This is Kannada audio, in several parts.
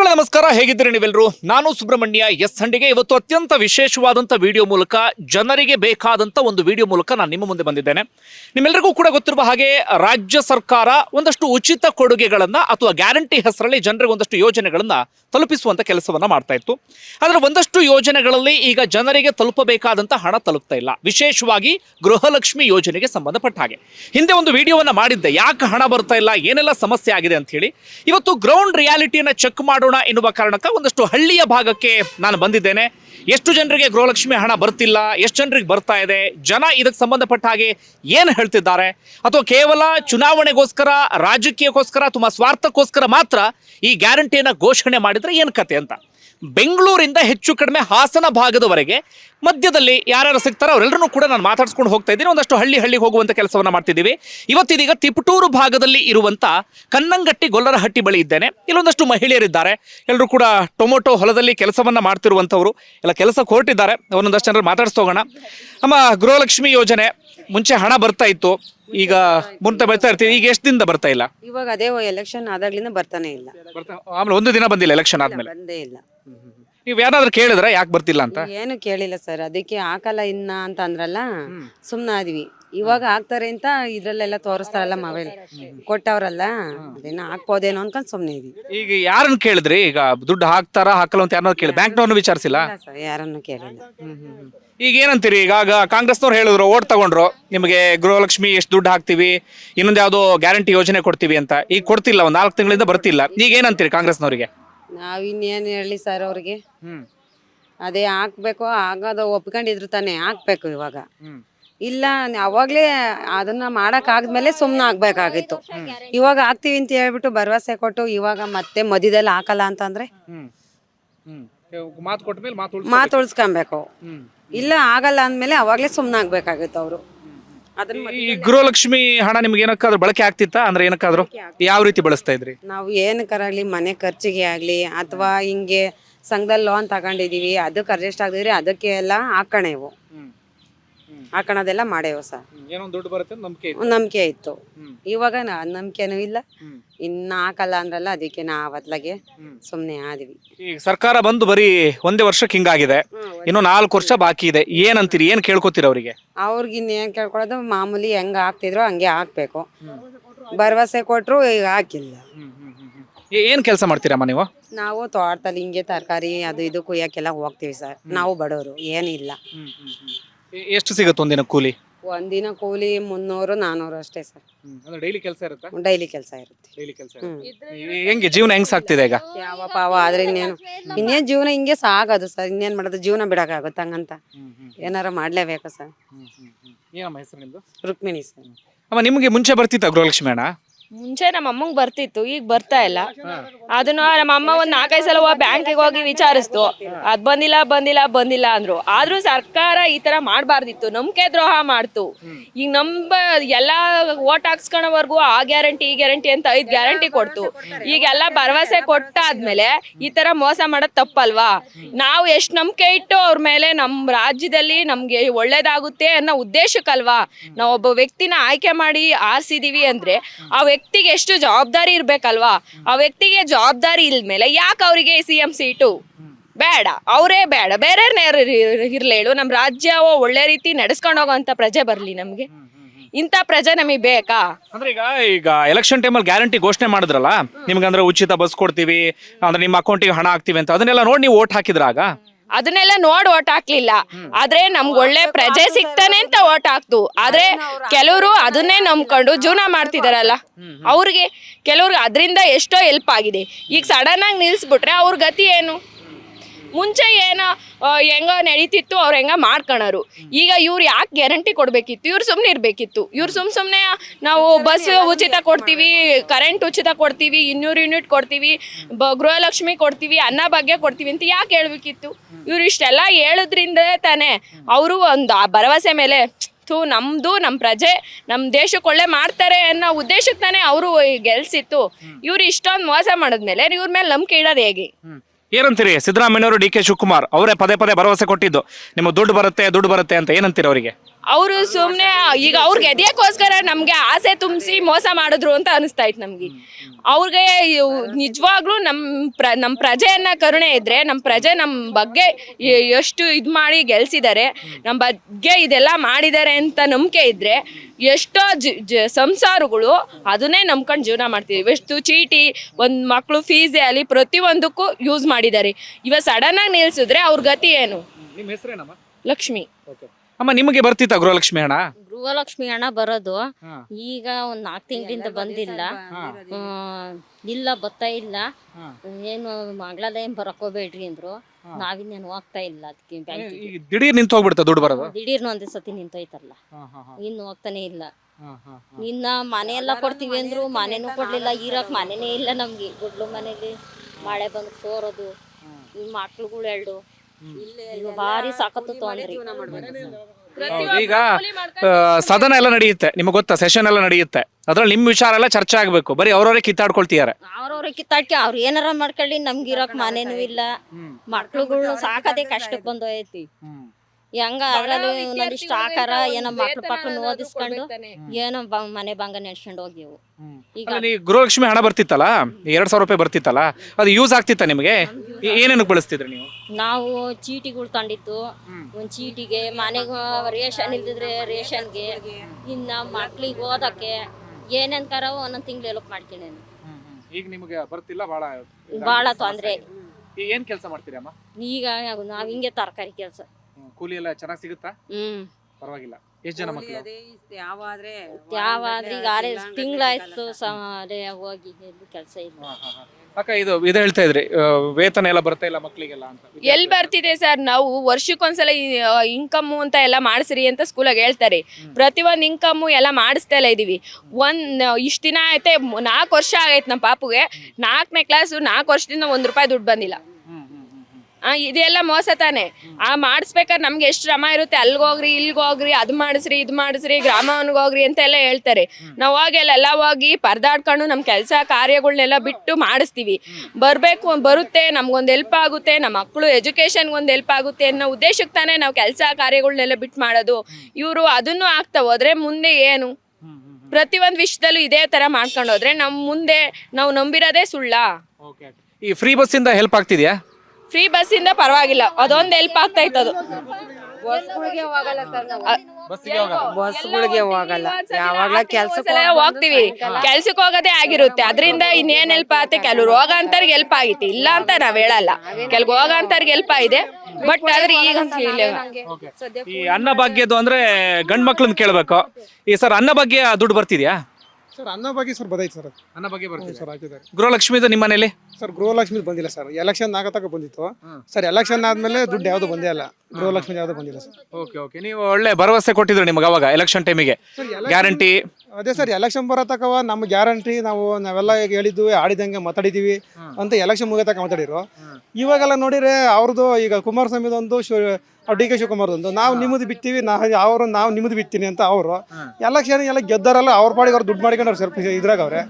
ಬಂಧುಗಳ ನಮಸ್ಕಾರ. ಹೇಗಿದ್ದೀರಿ ನೀವೆಲ್ಲರೂ? ನಾನು ಸುಬ್ರಹ್ಮಣ್ಯ. ಎಸ್ ಹಂಡಿಗೆ ಇವತ್ತು ಅತ್ಯಂತ ವಿಶೇಷವಾದಂಥ ವಿಡಿಯೋ ಮೂಲಕ, ಜನರಿಗೆ ಬೇಕಾದಂಥ ಒಂದು ವಿಡಿಯೋ ಮೂಲಕ ನಾನು ನಿಮ್ಮ ಮುಂದೆ ಬಂದಿದ್ದೇನೆ. ನಿಮ್ಮೆಲ್ಲರಿಗೂ ಕೂಡ ಗೊತ್ತಿರುವ ಹಾಗೆ, ರಾಜ್ಯ ಸರ್ಕಾರ ಒಂದಷ್ಟು ಉಚಿತ ಕೊಡುಗೆಗಳನ್ನ ಅಥವಾ ಗ್ಯಾರಂಟಿ ಹೆಸರಲ್ಲಿ ಜನರಿಗೆ ಒಂದಷ್ಟು ಯೋಜನೆಗಳನ್ನ ತಲುಪಿಸುವಂತ ಕೆಲಸವನ್ನ ಮಾಡ್ತಾ ಇತ್ತು. ಆದರೆ ಒಂದಷ್ಟು ಯೋಜನೆಗಳಲ್ಲಿ ಈಗ ಜನರಿಗೆ ತಲುಪಬೇಕಾದಂಥ ಹಣ ತಲುಪ್ತಾ ಇಲ್ಲ. ವಿಶೇಷವಾಗಿ ಗೃಹಲಕ್ಷ್ಮಿ ಯೋಜನೆಗೆ ಸಂಬಂಧಪಟ್ಟ ಹಾಗೆ. ಹಿಂದೆ ಒಂದು ವಿಡಿಯೋವನ್ನ ಮಾಡಿದ್ದೆ. ಯಾಕೆ ಹಣ ಬರ್ತಾ ಇಲ್ಲ? ಏನೆಲ್ಲ ಸಮಸ್ಯೆ ಆಗಿದೆ ಅಂತ ಹೇಳಿ. ಇವತ್ತು ಗ್ರೌಂಡ್ ರಿಯಾಲಿಟಿಯನ್ನು ಚೆಕ್ ಮಾಡೋಣ ಎನ್ನುವ ಕಾರಣಕ್ಕೆ ಒಂದಷ್ಟು ಹಳ್ಳಿಯ ಭಾಗಕ್ಕೆ ನಾನು ಬಂದಿದ್ದೇನೆ. ಎಷ್ಟು ಜನರಿಗೆ ಗೃಹಲಕ್ಷ್ಮಿ ಹಣ ಬರ್ತಿಲ್ಲ, ಎಷ್ಟು ಜನರಿಗೆ ಬರ್ತಾ ಇದೆ, ಜನ ಇದಕ್ಕೆ ಸಂಬಂಧಪಟ್ಟ ಹಾಗೆ ಏನು ಹೇಳ್ತಿದ್ದಾರೆ? ಅಥವಾ ಕೇವಲ ಚುನಾವಣೆಗೋಸ್ಕರ, ರಾಜಕೀಯಕ್ಕೋಸ್ಕರ ಅಥವಾ ಸ್ವಾರ್ಥಕ್ಕೋಸ್ಕರ ಮಾತ್ರ ಈ ಗ್ಯಾರಂಟಿಯನ್ನು ಘೋಷಣೆ ಮಾಡಿದ್ರೆ ಏನು ಕತೆ ಅಂತ? ಬೆಂಗಳೂರಿಂದ ಹೆಚ್ಚು ಕಡಿಮೆ ಹಾಸನ ಭಾಗದವರೆಗೆ ಮಧ್ಯದಲ್ಲಿ ಯಾರ್ಯಾರು ಸಿಗ್ತಾರೋ ಅವರೆಲ್ಲರೂ ಕೂಡ ನಾನು ಮಾತಾಡ್ಸ್ಕೊಂಡು ಹೋಗ್ತಾ ಇದ್ದೀನಿ. ಒಂದಷ್ಟು ಹಳ್ಳಿ ಹಳ್ಳಿಗೆ ಹೋಗುವಂತ ಕೆಲಸವನ್ನ ಮಾಡ್ತಿದ್ದೀವಿ. ಇವತ್ತಿದೀಗ ತಿಪಟೂರು ಭಾಗದಲ್ಲಿ ಇರುವಂಥ ಕನ್ನಂಗಟ್ಟಿ ಗೊಲ್ಲರಹಟ್ಟಿ ಬಳಿ ಇದ್ದೇನೆ. ಇಲ್ಲೊಂದಷ್ಟು ಮಹಿಳೆಯರಿದ್ದಾರೆ. ಎಲ್ಲರೂ ಕೂಡ ಟೊಮೊಟೊ ಹೊಲದಲ್ಲಿ ಕೆಲಸವನ್ನ ಮಾಡ್ತಿರುವಂಥವ್ರು. ಎಲ್ಲ ಕೆಲಸಕ್ಕೆ ಹೊರಟಿದ್ದಾರೆ. ಒಂದೊಂದಷ್ಟು ಜನರು ಮಾತಾಡಿಸ್ತೋಗೋಣ ಅಮ್ಮ ಗೃಹಲಕ್ಷ್ಮಿ ಯೋಜನೆ ಮುಂಚೆ ಹಣ ಬರ್ತಾ ಇತ್ತು. ಈಗ ಮುಂತ ಬರ್ತಾ ಇರ್ತೀವಿ. ಈಗ ಎಷ್ಟು ದಿನದ ಬರ್ತಾ ಇಲ್ಲ? ಇವಾಗ ಅದೇ ಎಲೆಕ್ಷನ್ ಆದಾಗ್ಲಿಂದ ಬರ್ತಾನೆ ಇಲ್ಲ. ಆಮೇಲೆ ಒಂದು ದಿನ ಬಂದಿಲ್ಲ ಎಲೆಕ್ಷನ್ ಆದ್ಮೇಲೆ? ಬಂದೇ ಇಲ್ಲ. ನೀವು ಯಾರಾದ್ರೂ ಕೇಳಿದ್ರೆ ಯಾಕೆ ಬರ್ತಿಲ್ಲ ಅಂತ? ಏನು ಕೇಳಿಲ್ಲ ಸರ್. ಅದಕ್ಕೆ ಹಾಕಲ್ಲ ಇನ್ನ ಅಂತ ಅಂದ್ರಲ್ಲ ಸುಮ್ನೆ ಆದ್ವಿ. ಇವಾಗ ಹಾಕ್ತಾರೆ ಅಂತ ಇದ್ರಲ್ಲೆಲ್ಲ ತೋರಿಸ್ತಾರಲ್ಲ ಮೊಬೈಲ್ ಕೊಟ್ಟವ್ರಲ್ಲ ಅದೇನೋ ಹಾಕ್ಬೋದೇನೋ ಅನ್ಕೊಂಡ್ ಸುಮ್ನೆ ಇದ್ವಿ. ಈಗ ಯಾರನ್ನ ಕೇಳಿದ್ರಿ? ಈಗ ದುಡ್ಡು ಹಾಕ್ತಾರ ಹಾಕಲ್ಲ ಅಂತ ಯಾರನ್ನ ಕೇಳಿ ಬ್ಯಾಂಕ್ನವ್ರನ್ನ ವಿಚಾರಿಸಿಲ್ಲ? ಸರ್ ಯಾರನ್ನು ಕೇಳಿಲ್ಲ. ಈಗ ಏನಂತೀರಿ? ಈಗ ಕಾಂಗ್ರೆಸ್ನವ್ರು ಹೇಳಿದ್ರು ಓಟ್ ತಗೊಂಡ್ರು. ನಿಮಗೆ ಗೃಹಲಕ್ಷ್ಮಿ ಎಷ್ಟು ದುಡ್ಡು ಹಾಕ್ತಿವಿ ಇನ್ನೊಂದು ಯಾವುದೋ ಗ್ಯಾರಂಟಿ ಯೋಜನೆ ಕೊಡ್ತೀವಿ ಅಂತ. ಈಗ ಕೊಡ್ತಿಲ್ಲ ಒಂದು ನಾಲ್ಕು ತಿಂಗಳಿಂದ ಬರ್ತಿಲ್ಲ. ಈಗ ಏನಂತೀರಿ ಕಾಂಗ್ರೆಸ್ನವ್ರಿಗೆ? ನಾವ್ ಇನ್ನೇನ್ ಹೇಳಿ ಸರ್ ಅವ್ರಿಗೆ? ಅದೇ ಹಾಕ್ಬೇಕು ಆಗೋದು ಒಪ್ಕೊಂಡಿದ್ರು ತಾನೇ ಹಾಕ್ಬೇಕು ಇವಾಗ. ಇಲ್ಲ ಅವಾಗ್ಲೇ ಅದನ್ನ ಮಾಡಕ್ ಮೇಲೆ ಸುಮ್ನೆ ಆಗ್ಬೇಕಾಗಿತ್ತು. ಇವಾಗ ಹಾಕ್ತಿವಿ ಅಂತ ಹೇಳ್ಬಿಟ್ಟು ಭರವಸೆ ಕೊಟ್ಟು ಇವಾಗ ಮತ್ತೆ ಮಧ್ಯದಲ್ಲಿ ಹಾಕಲ್ಲ ಅಂತಂದ್ರೆ ಮಾತು ಕೊಟ್ಟ ಮೇಲೆ ಮಾತು ಉಳ್ಸ್ಕೊಬೇಕು. ಇಲ್ಲ ಆಗಲ್ಲ ಅಂದ್ಮೇಲೆ ಅವಾಗ್ಲೇ ಸುಮ್ನ ಆಗ್ಬೇಕಾಗಿತ್ತು ಅವರು. ಈ ಗೃಹಲಕ್ಷ್ಮಿ ಹಣ ನಿಮ್ಗೆ ಏನಕ್ಕಾದ್ರೂ ಬಳಕೆ ಆಗ್ತಿತ್ತಾ? ಅಂದ್ರೆ ಏನಕ್ಕಾದ್ರೂ? ಯಾವ ರೀತಿ ಬಳಸ್ತಾ ಇದ್ರಿ? ನಾವು ಏನಕ್ಕಾಗಲಿ ಮನೆ ಖರ್ಚಿಗೆ ಆಗಲಿ ಅಥವಾ ಹಿಂಗೆ ಸಂಘದಲ್ಲಿ ಲೋನ್ ತಗೊಂಡಿದೀವಿ ಅದಕ್ಕೆ ಅಡ್ಜಸ್ಟ್ ಆಗಿದ್ರೆ ಅದಕ್ಕೆ ಎಲ್ಲ ಹಾಕಣೆವು ಹಾಕೋಣದೆಲ್ಲ ಮಾಡೇವು ಸರ್. ಏನೋ ದುಡ್ಡು ಬರುತ್ತೆ ನಂಬಿಕೆ ನಂಬಿಕೆ ಇತ್ತು. ಇವಾಗ ನಂಬಿಕೆನೂ ಇಲ್ಲ. ಇನ್ನ ಹಾಕಲ್ಲ ಅಂದ್ರಲ್ಲ ಅದಕ್ಕೆ ನಾ ಅವತ್ಲಾಗೆ ಸುಮ್ನೆ ಆದ್ವಿ. ಈಗ ಸರ್ಕಾರ ಬಂದು ಬರೀ ಒಂದೇ ವರ್ಷಕ್ಕೆ ಹಿಂಗಾಗಿದೆ. ಇನ್ನು ನಾಲ್ಕು ವರ್ಷ ಬಾಕಿ ಇದೆ. ಏನಂತೀರಿ? ಏನ್ ಕೇಳ್ಕೊತೀರಿ ಅವರಿಗೆ? ಅವ್ರಿಗೆ ಇನ್ನೇನ್ ಕೇಳ್ಕೊಳ್ಳೋದು ಮಾಮೂಲಿ ಹೆಂಗ ಹಾಕ್ತಿದ್ರು ಹಂಗೆ ಹಾಕ್ಬೇಕು. ಭರವಸೆ ಕೊಟ್ರು ಈಗ ಹಾಕಿಲ್ಲ. ಏನ್ ಕೆಲಸ ಮಾಡ್ತೀರಮ್ಮ ನೀವು? ನಾವು ತೋಟದಲ್ಲಿ ಹಿಂಗೆ ತರಕಾರಿ ಅದು ಇದು ಕುಯ್ಯಕ್ಕೆಲ್ಲ ಹೋಗ್ತೀವಿ ಸರ್. ನಾವು ಬಡವರು ಏನಿಲ್ಲ. ಎ- ಎಷ್ಟು ಸಿಗುತ್ತೆ ಒಂದಿನ ಕೂಲಿ? ಒಂದಿನ ಕೂಲಿ ಮುನ್ನೂರು ನಾನ್ನೂರು ಅಷ್ಟೇ ಸರ್. ಅಂದ್ರೆ ಡೈಲಿ ಕೆಲಸ ಇರುತ್ತಾ? ಡೈಲಿ ಕೆಲಸ ಇರುತ್ತೆ. ಡೈಲಿ ಕೆಲಸ. ಹೆಂಗೆ ಜೀವನ ಹೆಂಗ್ ಸಾಕ್ತಿದೆ ಈಗ? ಯಾವ ಪಾವ ಆದ್ರೆ ಇನ್ನೇನು. ಇನ್ನೇನು ಜೀವನ ಹಿಂಗೆ ಸಾಗೋದು ಸರ್ ಇನ್ನೇನು ಮಾಡೋದು? ಜೀವನ ಬಿಡೋಕ್ಕಾಗುತ್ತೆ ಹಂಗಂತ. ಏನಾರ ಮಾಡ್ಲೇಬೇಕು ಸರ್. ಏನಮ್ಮ ಹೆಸರು ನಿಮ್ದು? ರುಕ್ಮಿಣಿ ಸರ್. ಅಮ್ಮ ನಿಮಗೆ ಮುಂಚೆ ಬರ್ತಿತ್ತ ಗೃಹಲಕ್ಷ್ಮಿ ಅಣ್ಣ? ಮುಂಚೆ ನಮ್ಮ ಅಮ್ಮಂಗ್ ಬರ್ತಿತ್ತು ಈಗ ಬರ್ತಾ ಇಲ್ಲ. ಅದನ್ನ ನಮ್ಮ ಅಮ್ಮ ಒಂದ್ ನಾಲ್ಕೈದು ಸಲ ಬ್ಯಾಂಕಿಗೆ ಹೋಗಿ ವಿಚಾರಿಸ್ತು. ಅದ್ ಬಂದಿಲ್ಲ ಬಂದಿಲ್ಲ ಬಂದಿಲ್ಲ ಅಂದ್ರು. ಆದ್ರೂ ಸರ್ಕಾರ ಈ ತರ ಮಾಡ್ಬಾರ್ದಿತ್ತು. ನಂಬಿಕೆ ದ್ರೋಹ ಮಾಡ್ತು. ಈಗ ನಂಬ ಎಲ್ಲಾ ಓಟ್ ಹಾಕ್ಸ್ಕೊಳವರೆಗೂ ಆ ಗ್ಯಾರಂಟಿ ಈ ಗ್ಯಾರಂಟಿ ಅಂತ ಐದ್ ಗ್ಯಾರಂಟಿ ಕೊಡ್ತು. ಈಗೆಲ್ಲ ಭರವಸೆ ಕೊಟ್ಟಾದ್ಮೇಲೆ ಈ ತರ ಮೋಸ ಮಾಡೋದ್ ತಪ್ಪಲ್ವಾ? ನಾವು ಎಷ್ಟ್ ನಂಬಿಕೆ ಇಟ್ಟು ಅವ್ರ ಮೇಲೆ ನಮ್ ರಾಜ್ಯದಲ್ಲಿ ನಮ್ಗೆ ಒಳ್ಳೇದಾಗುತ್ತೆ ಅನ್ನೋ ಉದ್ದೇಶಕ್ಕಲ್ವಾ? ನಾವು ಒಬ್ಬ ವ್ಯಕ್ತಿನ ಆಯ್ಕೆ ಮಾಡಿ ಆರಿಸಿದೀವಿ ಅಂದ್ರೆ ಆ ವ್ಯಕ್ತಿಗೆ ಎಷ್ಟು ಜವಾಬ್ದಾರಿ ಇರ್ಬೇಕಲ್ವಾ? ಆ ವ್ಯಕ್ತಿಗೆ ಜವಾಬ್ದಾರಿ ಇಲ್ದ್ಮೇಲೆ ಯಾಕೆ ಅವರಿಗೆ ಸಿ ಎಂ ಸೀಟು ಬೇಡ ಅವರೇ ಬೇಡ. ಬೇರೆ ಇರ್ಲೇಳು ನಮ್ಮ ರಾಜ್ಯ ಒಳ್ಳೆ ರೀತಿ ನಡೆಸ್ಕೊಂಡು ಹೋಗೋಂಥ ಪ್ರಜೆ ಬರಲಿ ನಮಗೆ. ಇಂಥ ಪ್ರಜೆ ನಮಗೆ ಬೇಕಾ? ಅಂದ್ರೆ ಈಗ ಈಗ ಎಲೆಕ್ಷನ್ ಟೈಮಲ್ಲಿ ಗ್ಯಾರಂಟಿ ಘೋಷಣೆ ಮಾಡಿದ್ರಲ್ಲ? ನಿಮ್ಗೆ ಅಂದ್ರೆ ಉಚಿತ ಬಸ್ ಕೊಡ್ತೀವಿ ಅಂದ್ರೆ ನಿಮ್ಮ ಅಕೌಂಟಿಗೆ ಹಣ ಹಾಕ್ತೀವಿ ಅಂತ. ಅದನ್ನೆಲ್ಲ ನೋಡಿ ನೀವು ಓಟ್ ಹಾಕಿದ್ರಾಗ ಅದನ್ನೆಲ್ಲ ನೋಡ್ ಓಟ್ ಹಾಕ್ಲಿಲ್ಲ. ಆದ್ರೆ ನಮ್ಗ್ ಒಳ್ಳೆ ಪ್ರಜೆ ಸಿಗ್ತಾನೆ ಅಂತ ಓಟ್ ಹಾಕ್ತು ಆದ್ರೆ ಕೆಲವರು ಅದನ್ನೇ ನಂಬ್ಕೊಂಡು ಜೀವನ ಮಾಡ್ತಿದಾರಲ್ಲ. ಅವ್ರಿಗೆ ಕೆಲವ್ರಿಗೆ ಅದರಿಂದ ಎಷ್ಟೋ ಹೆಲ್ಪ್ ಆಗಿದೆ. ಈಗ ಸಡನ್ ಆಗಿ ನಿಲ್ಸ್ಬಿಟ್ರೆ ಅವ್ರ ಗತಿ ಏನು? ಮುಂಚೆ ಏನೋ ಹೆಂಗ ನಡೀತಿತ್ತು ಅವ್ರು ಹೆಂಗ ಮಾಡ್ಕೊಳೋರು ಈಗ ಇವ್ರು ಯಾಕೆ ಗ್ಯಾರಂಟಿ ಕೊಡಬೇಕಿತ್ತು? ಇವ್ರು ಸುಮ್ಮನೆ ಇರಬೇಕಿತ್ತು. ಇವ್ರು ಸುಮ್ಮ ಸುಮ್ಮನೆ ನಾವು ಬಸ್ ಉಚಿತ ಕೊಡ್ತೀವಿ ಕರೆಂಟ್ ಉಚಿತ ಕೊಡ್ತೀವಿ ಇನ್ನೂರು ಯೂನಿಟ್ ಕೊಡ್ತೀವಿ ಬ ಗೃಹಲಕ್ಷ್ಮಿ ಕೊಡ್ತೀವಿ ಅನ್ನ ಭಾಗ್ಯ ಕೊಡ್ತೀವಿ ಅಂತ ಯಾಕೆ ಹೇಳ್ಬೇಕಿತ್ತು? ಇವ್ರು ಇಷ್ಟೆಲ್ಲ ಹೇಳೋದ್ರಿಂದ ತಾನೇ ಅವರು ಒಂದು ಆ ಭರವಸೆ ಮೇಲೆ ಥೂ ನಮ್ಮದು ನಮ್ಮ ಪ್ರಜೆ ನಮ್ಮ ದೇಶಕ್ಕೆ ಒಳ್ಳೆ ಮಾಡ್ತಾರೆ ಅನ್ನೋ ಉದ್ದೇಶಕ್ಕೆ ತಾನೇ ಅವರು ಗೆಲ್ಸಿತ್ತು. ಇವ್ರು ಇಷ್ಟೊಂದು ಮೋಸ ಮಾಡಿದ್ಮೇಲೆ ಇವ್ರ ಮೇಲೆ ನಂಬಿಕೆ ಇಡೋದು ಹೇಗೆ? ಏನಂತೀರಿ? ಸಿದ್ದರಾಮಯ್ಯವರು ಡಿ ಕೆ ಶಿವಕುಮಾರ್ ಅವರೇ ಪದೇ ಪದೇ ಭರವಸೆ ಕೊಟ್ಟಿದ್ದು. ನಿಮಗೆ ದುಡ್ಡು ಬರುತ್ತೆ ದುಡ್ಡು ಬರುತ್ತೆ ಅಂತ ಏನಂತೀರಿ ಅವರಿಗೆ? ಅವರು ಸುಮ್ಮನೆ ಈಗ ಅವ್ರಿಗೆ ಎದೆಯಕ್ಕೋಸ್ಕರ ನಮಗೆ ಆಸೆ ತುಂಬಿಸಿ ಮೋಸ ಮಾಡಿದ್ರು ಅಂತ ಅನಿಸ್ತಾ ಇತ್ತು ನಮಗೆ. ಅವ್ರಿಗೆ ನಿಜವಾಗ್ಲೂ ನಮ್ಮ ಪ್ರ ನಮ್ಮ ಪ್ರಜೆಯನ್ನ ಕರುಣೆ ಇದ್ರೆ ನಮ್ಮ ಪ್ರಜೆ ನಮ್ಮ ಬಗ್ಗೆ ಎಷ್ಟು ಇದು ಮಾಡಿ ಗೆಲ್ಸಿದ್ದಾರೆ ನಮ್ಮ ಬಗ್ಗೆ ಇದೆಲ್ಲ ಮಾಡಿದ್ದಾರೆ ಅಂತ ನಂಬಿಕೆ ಇದ್ರೆ ಎಷ್ಟೋ ಜ ಜ- ಸಂಸಾರಗಳು ಅದನ್ನೇ ನಂಬ್ಕೊಂಡು ಜೀವನ ಮಾಡ್ತಿದ್ದೀವಿ ಎಷ್ಟು ಚೀಟಿ ಒಂದು ಮಕ್ಕಳು ಫೀಸೇ ಅಲ್ಲಿ ಪ್ರತಿಯೊಂದಕ್ಕೂ ಯೂಸ್ ಮಾಡಿದ್ದಾರೆ ಇವಾಗ ಸಡನ್ನಾಗಿ ನಿಲ್ಸಿದ್ರೆ ಅವ್ರ ಗತಿ ಏನು? ನಿಮ್ಮ ಹೆಸರೇನಮ್ಮ? ಲಕ್ಷ್ಮಿ. ಅಮ್ಮ ನಿಮಗೆ ಬರ್ತಿತ್ತ ಗೃಹಲಕ್ಷ್ಮಿ ಹಣ? ಗೃಹಲಕ್ಷ್ಮಿ ಹಣ ಬರೋದು. ಹಾ. ಈಗ ಒಂದ್ ನಾಲ್ಕು ತಿಂಗಳಿಂದ ಬಂದಿಲ್ಲ. ಹ್ಮ್, ಇಲ್ಲ ಬರ್ತಾ ಇಲ್ಲ. ಹಾ. ಏನು ಮಗಳದ ಏನ್ ಬರಕೋಬೇಡ್ರಿ ಅಂದ್ರು. ನಾವಿನ್ನೇನು ಹೋಗ್ತಾ ಇಲ್ಲ ಅದಕ್ಕೆ ಬ್ಯಾಂಕ್ ಈಗ ದಿಢೀರ್ ನಿಂತು ಹೋಗ್ಬಿಡ್ತಾ ದುಡ್ಡು ಬರೋದು? ದಿಢೀರ್ ಒಂದೇ ಸತಿ ನಿಂತೋಯ್ತಲ್ಲ. ಇನ್ನು ಹೋಗ್ತಾನೆ ಇಲ್ಲ. ಇನ್ನ ಮನೆ ಎಲ್ಲ ಕೊಡ್ತೀವಿ ಅಂದ್ರು ಮನೆನೂ ಕೊಡ್ಲಿಲ್ಲ ಇರಕ್ ಮನೆನೇ ಇಲ್ಲ ನಮ್ಗೆ. ಗುಡ್ಲು ಮನೇಲಿ ಮಳೆ ಬಂದು ಸೋರೋದು. ಈ ಮಕ್ಳುಗಳು ಎರಡು. ಈಗ ಭಾರಿ ಸಾಕತ್ತು ಸದನ ಎಲ್ಲ ನಡೆಯುತ್ತೆ. ನಿಮಗೆ ಗೊತ್ತಾ ಸೆಷನ್ ಎಲ್ಲ ನಡೆಯುತ್ತೆ. ಅದ್ರಲ್ಲಿ ನಿಮ್ ವಿಚಾರ ಎಲ್ಲ ಚರ್ಚೆ ಆಗ್ಬೇಕು. ಬರೀ ಅವ್ರವ್ರೇ ಕಿತ್ತಾಡ್ಕೊಳ್ತಿದ್ದಾರೆ. ಅವ್ರವ್ರೇ ಕಿತ್ತಾಡ್ಕೆ ಅವ್ರು ಏನಾರ ಮಾಡ್ಕೊಳ್ಳಿ ನಮ್ಗೆ ಇರೋಕ್ ಮನೇನೂ ಇಲ್ಲ. ಮಕ್ಳುಗಳ್ನು ಸಾಕದೇ ಕಷ್ಟಕ್ಕೆ ಬಂದೋಯ್ತಿ ಹೆಂಗ ಅದ್ರಲ್ಲಿ ಒಂದೊಂದಿಷ್ಟು ಆಕಾರ ಏನೋ ಮಕ್ಳು ಪಕ್ಕನ ಓದಿಸ್ಕೊಂಡು ಏನೋ ಬ- ಮನೆ ಬಂಗ ನೆಡ್ಸ್ಕೊಂಡು ಹೋಗಿವು ಈಗ ಅಲ್ಲ, ನೀವು ಗೃಹಲಕ್ಷ್ಮಿ ಹಣ ಬರ್ತಿತ್ತಲ್ಲ? ಎರಡ್ ಸಾವಿರ ರೂಪಾಯಿ ಬರ್ತಿತ್ತಲ್ಲ? ಅದು ಯೂಸ್ ಆಗ್ತಿತ್ತ ನಿಮಗೆ? ಏನೇನಕ್ಕೆ ಬಳಸ್ತಿದ್ರಿ ನೀವು? ನಾವು ಚೀಟಿಗಳು ತಂಡಿತ್ತು ಒಂದ್ ಚೀಟಿಗೆ ಮನೆಗೆ ರೇಷನ್ ಇಲ್ದಿದ್ರೆ ರೇಷನ್ಗೆ ಇನ್ನ ಮಕ್ಳಿಗೆ ಓದಕ್ಕೆ ಏನೇನ್ಕಾರ ಒಂದೊಂದ್ ತಿಂಗಳು ಎಲ್ಲ ಮಾಡ್ತೀನಿ ನಾನು. ಈಗ ನಿಮಗೆ ಬರ್ತಿಲ್ಲ ಬಹಳ ಬಹಳ ತೊಂದ್ರೆ. ಏನ್ ಕೆಲಸ ಮಾಡ್ತೀರಿ ಅಮ್ಮ? ಈಗ ನಾವ್ ಹಿಂಗೆ ತರಕಾರಿ ಕೆಲಸ. ಕೂಲಿ ಎಲ್ಲ ಚೆನ್ನಾಗಿ ಸಿಗುತ್ತಾ? ಹ್ಮ್. ಪರವಾಗಿಲ್ಲ. ಎಷ್ಟು ಜನ ಮಕ್ಕಳು ಯಾವಾದ್ರೆ ಯಾವಾದ್ರೆ ಈಗ ಆರೇ ತಿಂಗಳಾಯ್ತು ಅದೇ ಹೋಗಿ ಕೆಲಸ ಇಲ್ಲ. ಅಕ್ಕ ಇದು ಇದು ಹೇಳ್ತಾ ಇದ್ರಿ ಆ, ವೇತನ ಎಲ್ಲ ಬರ್ತಾ ಇಲ್ಲ ಮಕ್ಕಳಿಗೆಲ್ಲ ಅಂತ. ಎಲ್ಲಿ ಬರ್ತಿದೆ ಸರ್ ನಾವು ವರ್ಷಕ್ಕೊಂದ್ಸಲ ಇನ್ಕಮ್ ಅಂತ ಎಲ್ಲ ಮಾಡಿಸ್ರಿ ಅಂತ ಸ್ಕೂಲಾಗ ಹೇಳ್ತಾರೆ. ಪ್ರತಿಯೊಂದು ಇನ್ಕಮ್ಮು ಎಲ್ಲ ಮಾಡಿಸ್ತಾ ಇಲ್ಲ ಇದೀವಿ. ಒಂದ್ ಇಷ್ಟ ದಿನ ಐತೆ ನಾಲ್ಕು ವರ್ಷ ಆಗೈತೆ ನಮ್ಮ ಪಾಪುಗೆ. ನಾಲ್ಕನೇ ಕ್ಲಾಸು ನಾಲ್ಕು ವರ್ಷದಿಂದ ಒಂದು ರೂಪಾಯಿ ದುಡ್ಡು ಬಂದಿಲ್ಲ. ಆ, ಇದೆಲ್ಲ ಮೋಸ ತಾನೆ. ಆ ಮಾಡಿಸ್ಬೇಕಾದ್ರೆ ನಮ್ಗೆ ಎಷ್ಟು ಶ್ರಮ ಇರುತ್ತೆ. ಅಲ್ಗ್ ಹೋಗ್ರಿ ಇಲ್ಗ್ ಹೋಗ್ರಿ ಅದು ಮಾಡಿಸ್ರಿ ಇದು ಮಾಡಿಸ್ರಿ ಹೋಗ್ರಿ ಅಂತ ಎಲ್ಲ ಹೇಳ್ತಾರೆ. ನಾವು ಎಲ್ಲ ಹೋಗಿ ಪರದಾಡ್ಕೊಂಡು ನಮ್ಮ ಕೆಲಸ ಕಾರ್ಯಗಳನ್ನೆಲ್ಲ ಬಿಟ್ಟು ಮಾಡಿಸ್ತೀವಿ. ಬರಬೇಕು ಬರುತ್ತೆ ನಮ್ಗೊಂದು ಹೆಲ್ಪ್ ಆಗುತ್ತೆ ನಮ್ಮ ಮಕ್ಕಳು ಎಜುಕೇಶನ್ ಒಂದ್ ಹೆಲ್ಪ್ ಆಗುತ್ತೆ ಅನ್ನೋ ಉದ್ದೇಶಕ್ಕೆ ತಾನೇ ನಾವು ಕೆಲಸ ಕಾರ್ಯಗಳನ್ನೆಲ್ಲ ಬಿಟ್ಟು ಮಾಡೋದು. ಇವರು ಅದನ್ನು ಆಗ್ತಾ ಹೋದ್ರೆ ಮುಂದೆ ಏನು? ಪ್ರತಿಯೊಂದು ವಿಷಯದಲ್ಲೂ ಇದೇ ಥರ ಮಾಡ್ಕೊಂಡು ಹೋದ್ರೆ ನಮ್ಮ ಮುಂದೆ ನಾವು ನಂಬಿರೋದೇ ಸುಳ್ಳ. ಈ ಫ್ರೀ ಬಸ್ ಇಂದ ಹೆಲ್ಪ್ ಆಗ್ತಿದ್ಯಾ? ಫ್ರೀ ಬಸ್ಸಿಂದ ಪರವಾಗಿಲ್ಲ. ಅದೊಂದು ಹೆಲ್ಪ್ ಆಗ್ತಾ ಇತ್ತು ಬಸ್ಗಳಿಗೆ ಹೋಗಲ್ಲ ಸರ್ ಬಸ್ಗಳಿಗೆ ಕೆಲ್ಸಕ್ಕೆ ಹೋಗ್ತೀವಿ. ಕೆಲ್ಸಕ್ಕೆ ಹೋಗೋದೇ ಆಗಿರುತ್ತೆ. ಅದರಿಂದ ಇನ್ನೇನ್ ಹೆಲ್ಪ್ ಆಗುತ್ತೆ? ಕೆಲವ್ರು ಹೋಗಂತವ್ರಿಗೆ ಹೆಲ್ಪ್ ಆಗಿತ್ತು ಇಲ್ಲ ಅಂತ ನಾವ್ ಹೇಳಲ್ಲ. ಕೆಲ್ಗೆ ಹೋಗಂತವ್ರಿಗೆ ಹೆಲ್ಪ್ ಆಗಿದೆ. ಬಟ್ ಆದ್ರೆ ಈಗ ಈ ಅನ್ನ ಭಾಗ್ಯದ್ದು ಅಂದ್ರೆ ಗಂಡ್ ಮಕ್ಳನ್ನ ಕೇಳ್ಬೇಕು. ಈ ಸರ್ ಅನ್ನ ಭಾಗ್ಯ ದುಡ್ಡು ಬರ್ತಿದ್ಯಾ? ಸರ್ ಅನ್ನ ಬಗ್ಗೆ ಸರ್ ಬದೈತೆ ಸರ್ ಅದು. ಅನ್ನ ಬಗ್ಗೆ ಹ್ಞೂ ಸರ್ ಹಾಕಿದ್ದಾರೆ. ಗೃಹಲಕ್ಷ್ಮಿದು ನಿಮ್ಮ ಮನೇಲಿ? ಸರ್ ಗೃಹಲಕ್ಷ್ಮಿ ಬಂದಿಲ್ಲ ಸರ್. ಎಲೆಕ್ಷನ್ ಆಗತಕ್ಕ ಬಂದಿತ್ತು. ಸರ್ ಎಲೆಕ್ಷನ್ ಆದ್ಮೇಲೆ ದುಡ್ಡು ಯಾವುದು ಬಂದೇ ಇಲ್ಲ ಗೃಹಲಕ್ಷ್ಮಿ ಯಾವುದು ಬಂದಿಲ್ಲ ಸರ್. Okay okay. ನೀವು ಒಳ್ಳೆ ಭರವಸೆ ಕೊಟ್ಟಿದ್ರು ನಿಮಗೆ ಅವಾಗ ಎಲೆಕ್ಷನ್ ಟೈಮಿಗೆ ಗ್ಯಾರಂಟಿ ಅದೇ ಸರ್ ಎಲೆಕ್ಷನ್ ಬರತಕ್ಕವ ನಮ್ಮ ಗ್ಯಾರಂಟಿ ನಾವು ನಾವೆಲ್ಲ ಈಗ ಹೇಳಿದ್ವಿ ಆಡಿದಂಗೆ ಮಾತಾಡಿದೀವಿ ಅಂತ ಎಲೆಕ್ಷನ್ ಮುಗಿಯತಕ್ಕ ಮಾತಾಡಿರು ಇವಾಗೆಲ್ಲ ನೋಡಿದ್ರೆ ಅವ್ರದ್ದು ಈಗ ಕುಮಾರಸ್ವಾಮಿದೊಂದು ಡಿ ಕೆ ಶಿವಕುಮಾರ್ದೊಂದು ನಾವು ನಿಮ್ಮದು ಬಿತ್ತೀವಿ ನಾ ಅವರು ನಾವು ನಿಮ್ಮದು ಬಿತ್ತೀನಿ ಅಂತ ಅವರು. ಎಲೆಕ್ಷನ್ ಎಲ್ಲ ಗೆದ್ದಾರಲ್ಲ ಅವ್ರ ಪಾಡಿಗೆ ಅವ್ರು ದುಡ್ಡು ಮಾಡ್ಕೊಂಡು ಸ್ವಲ್ಪ ಇದ್ರಾಗ ಅವ್ರೆ.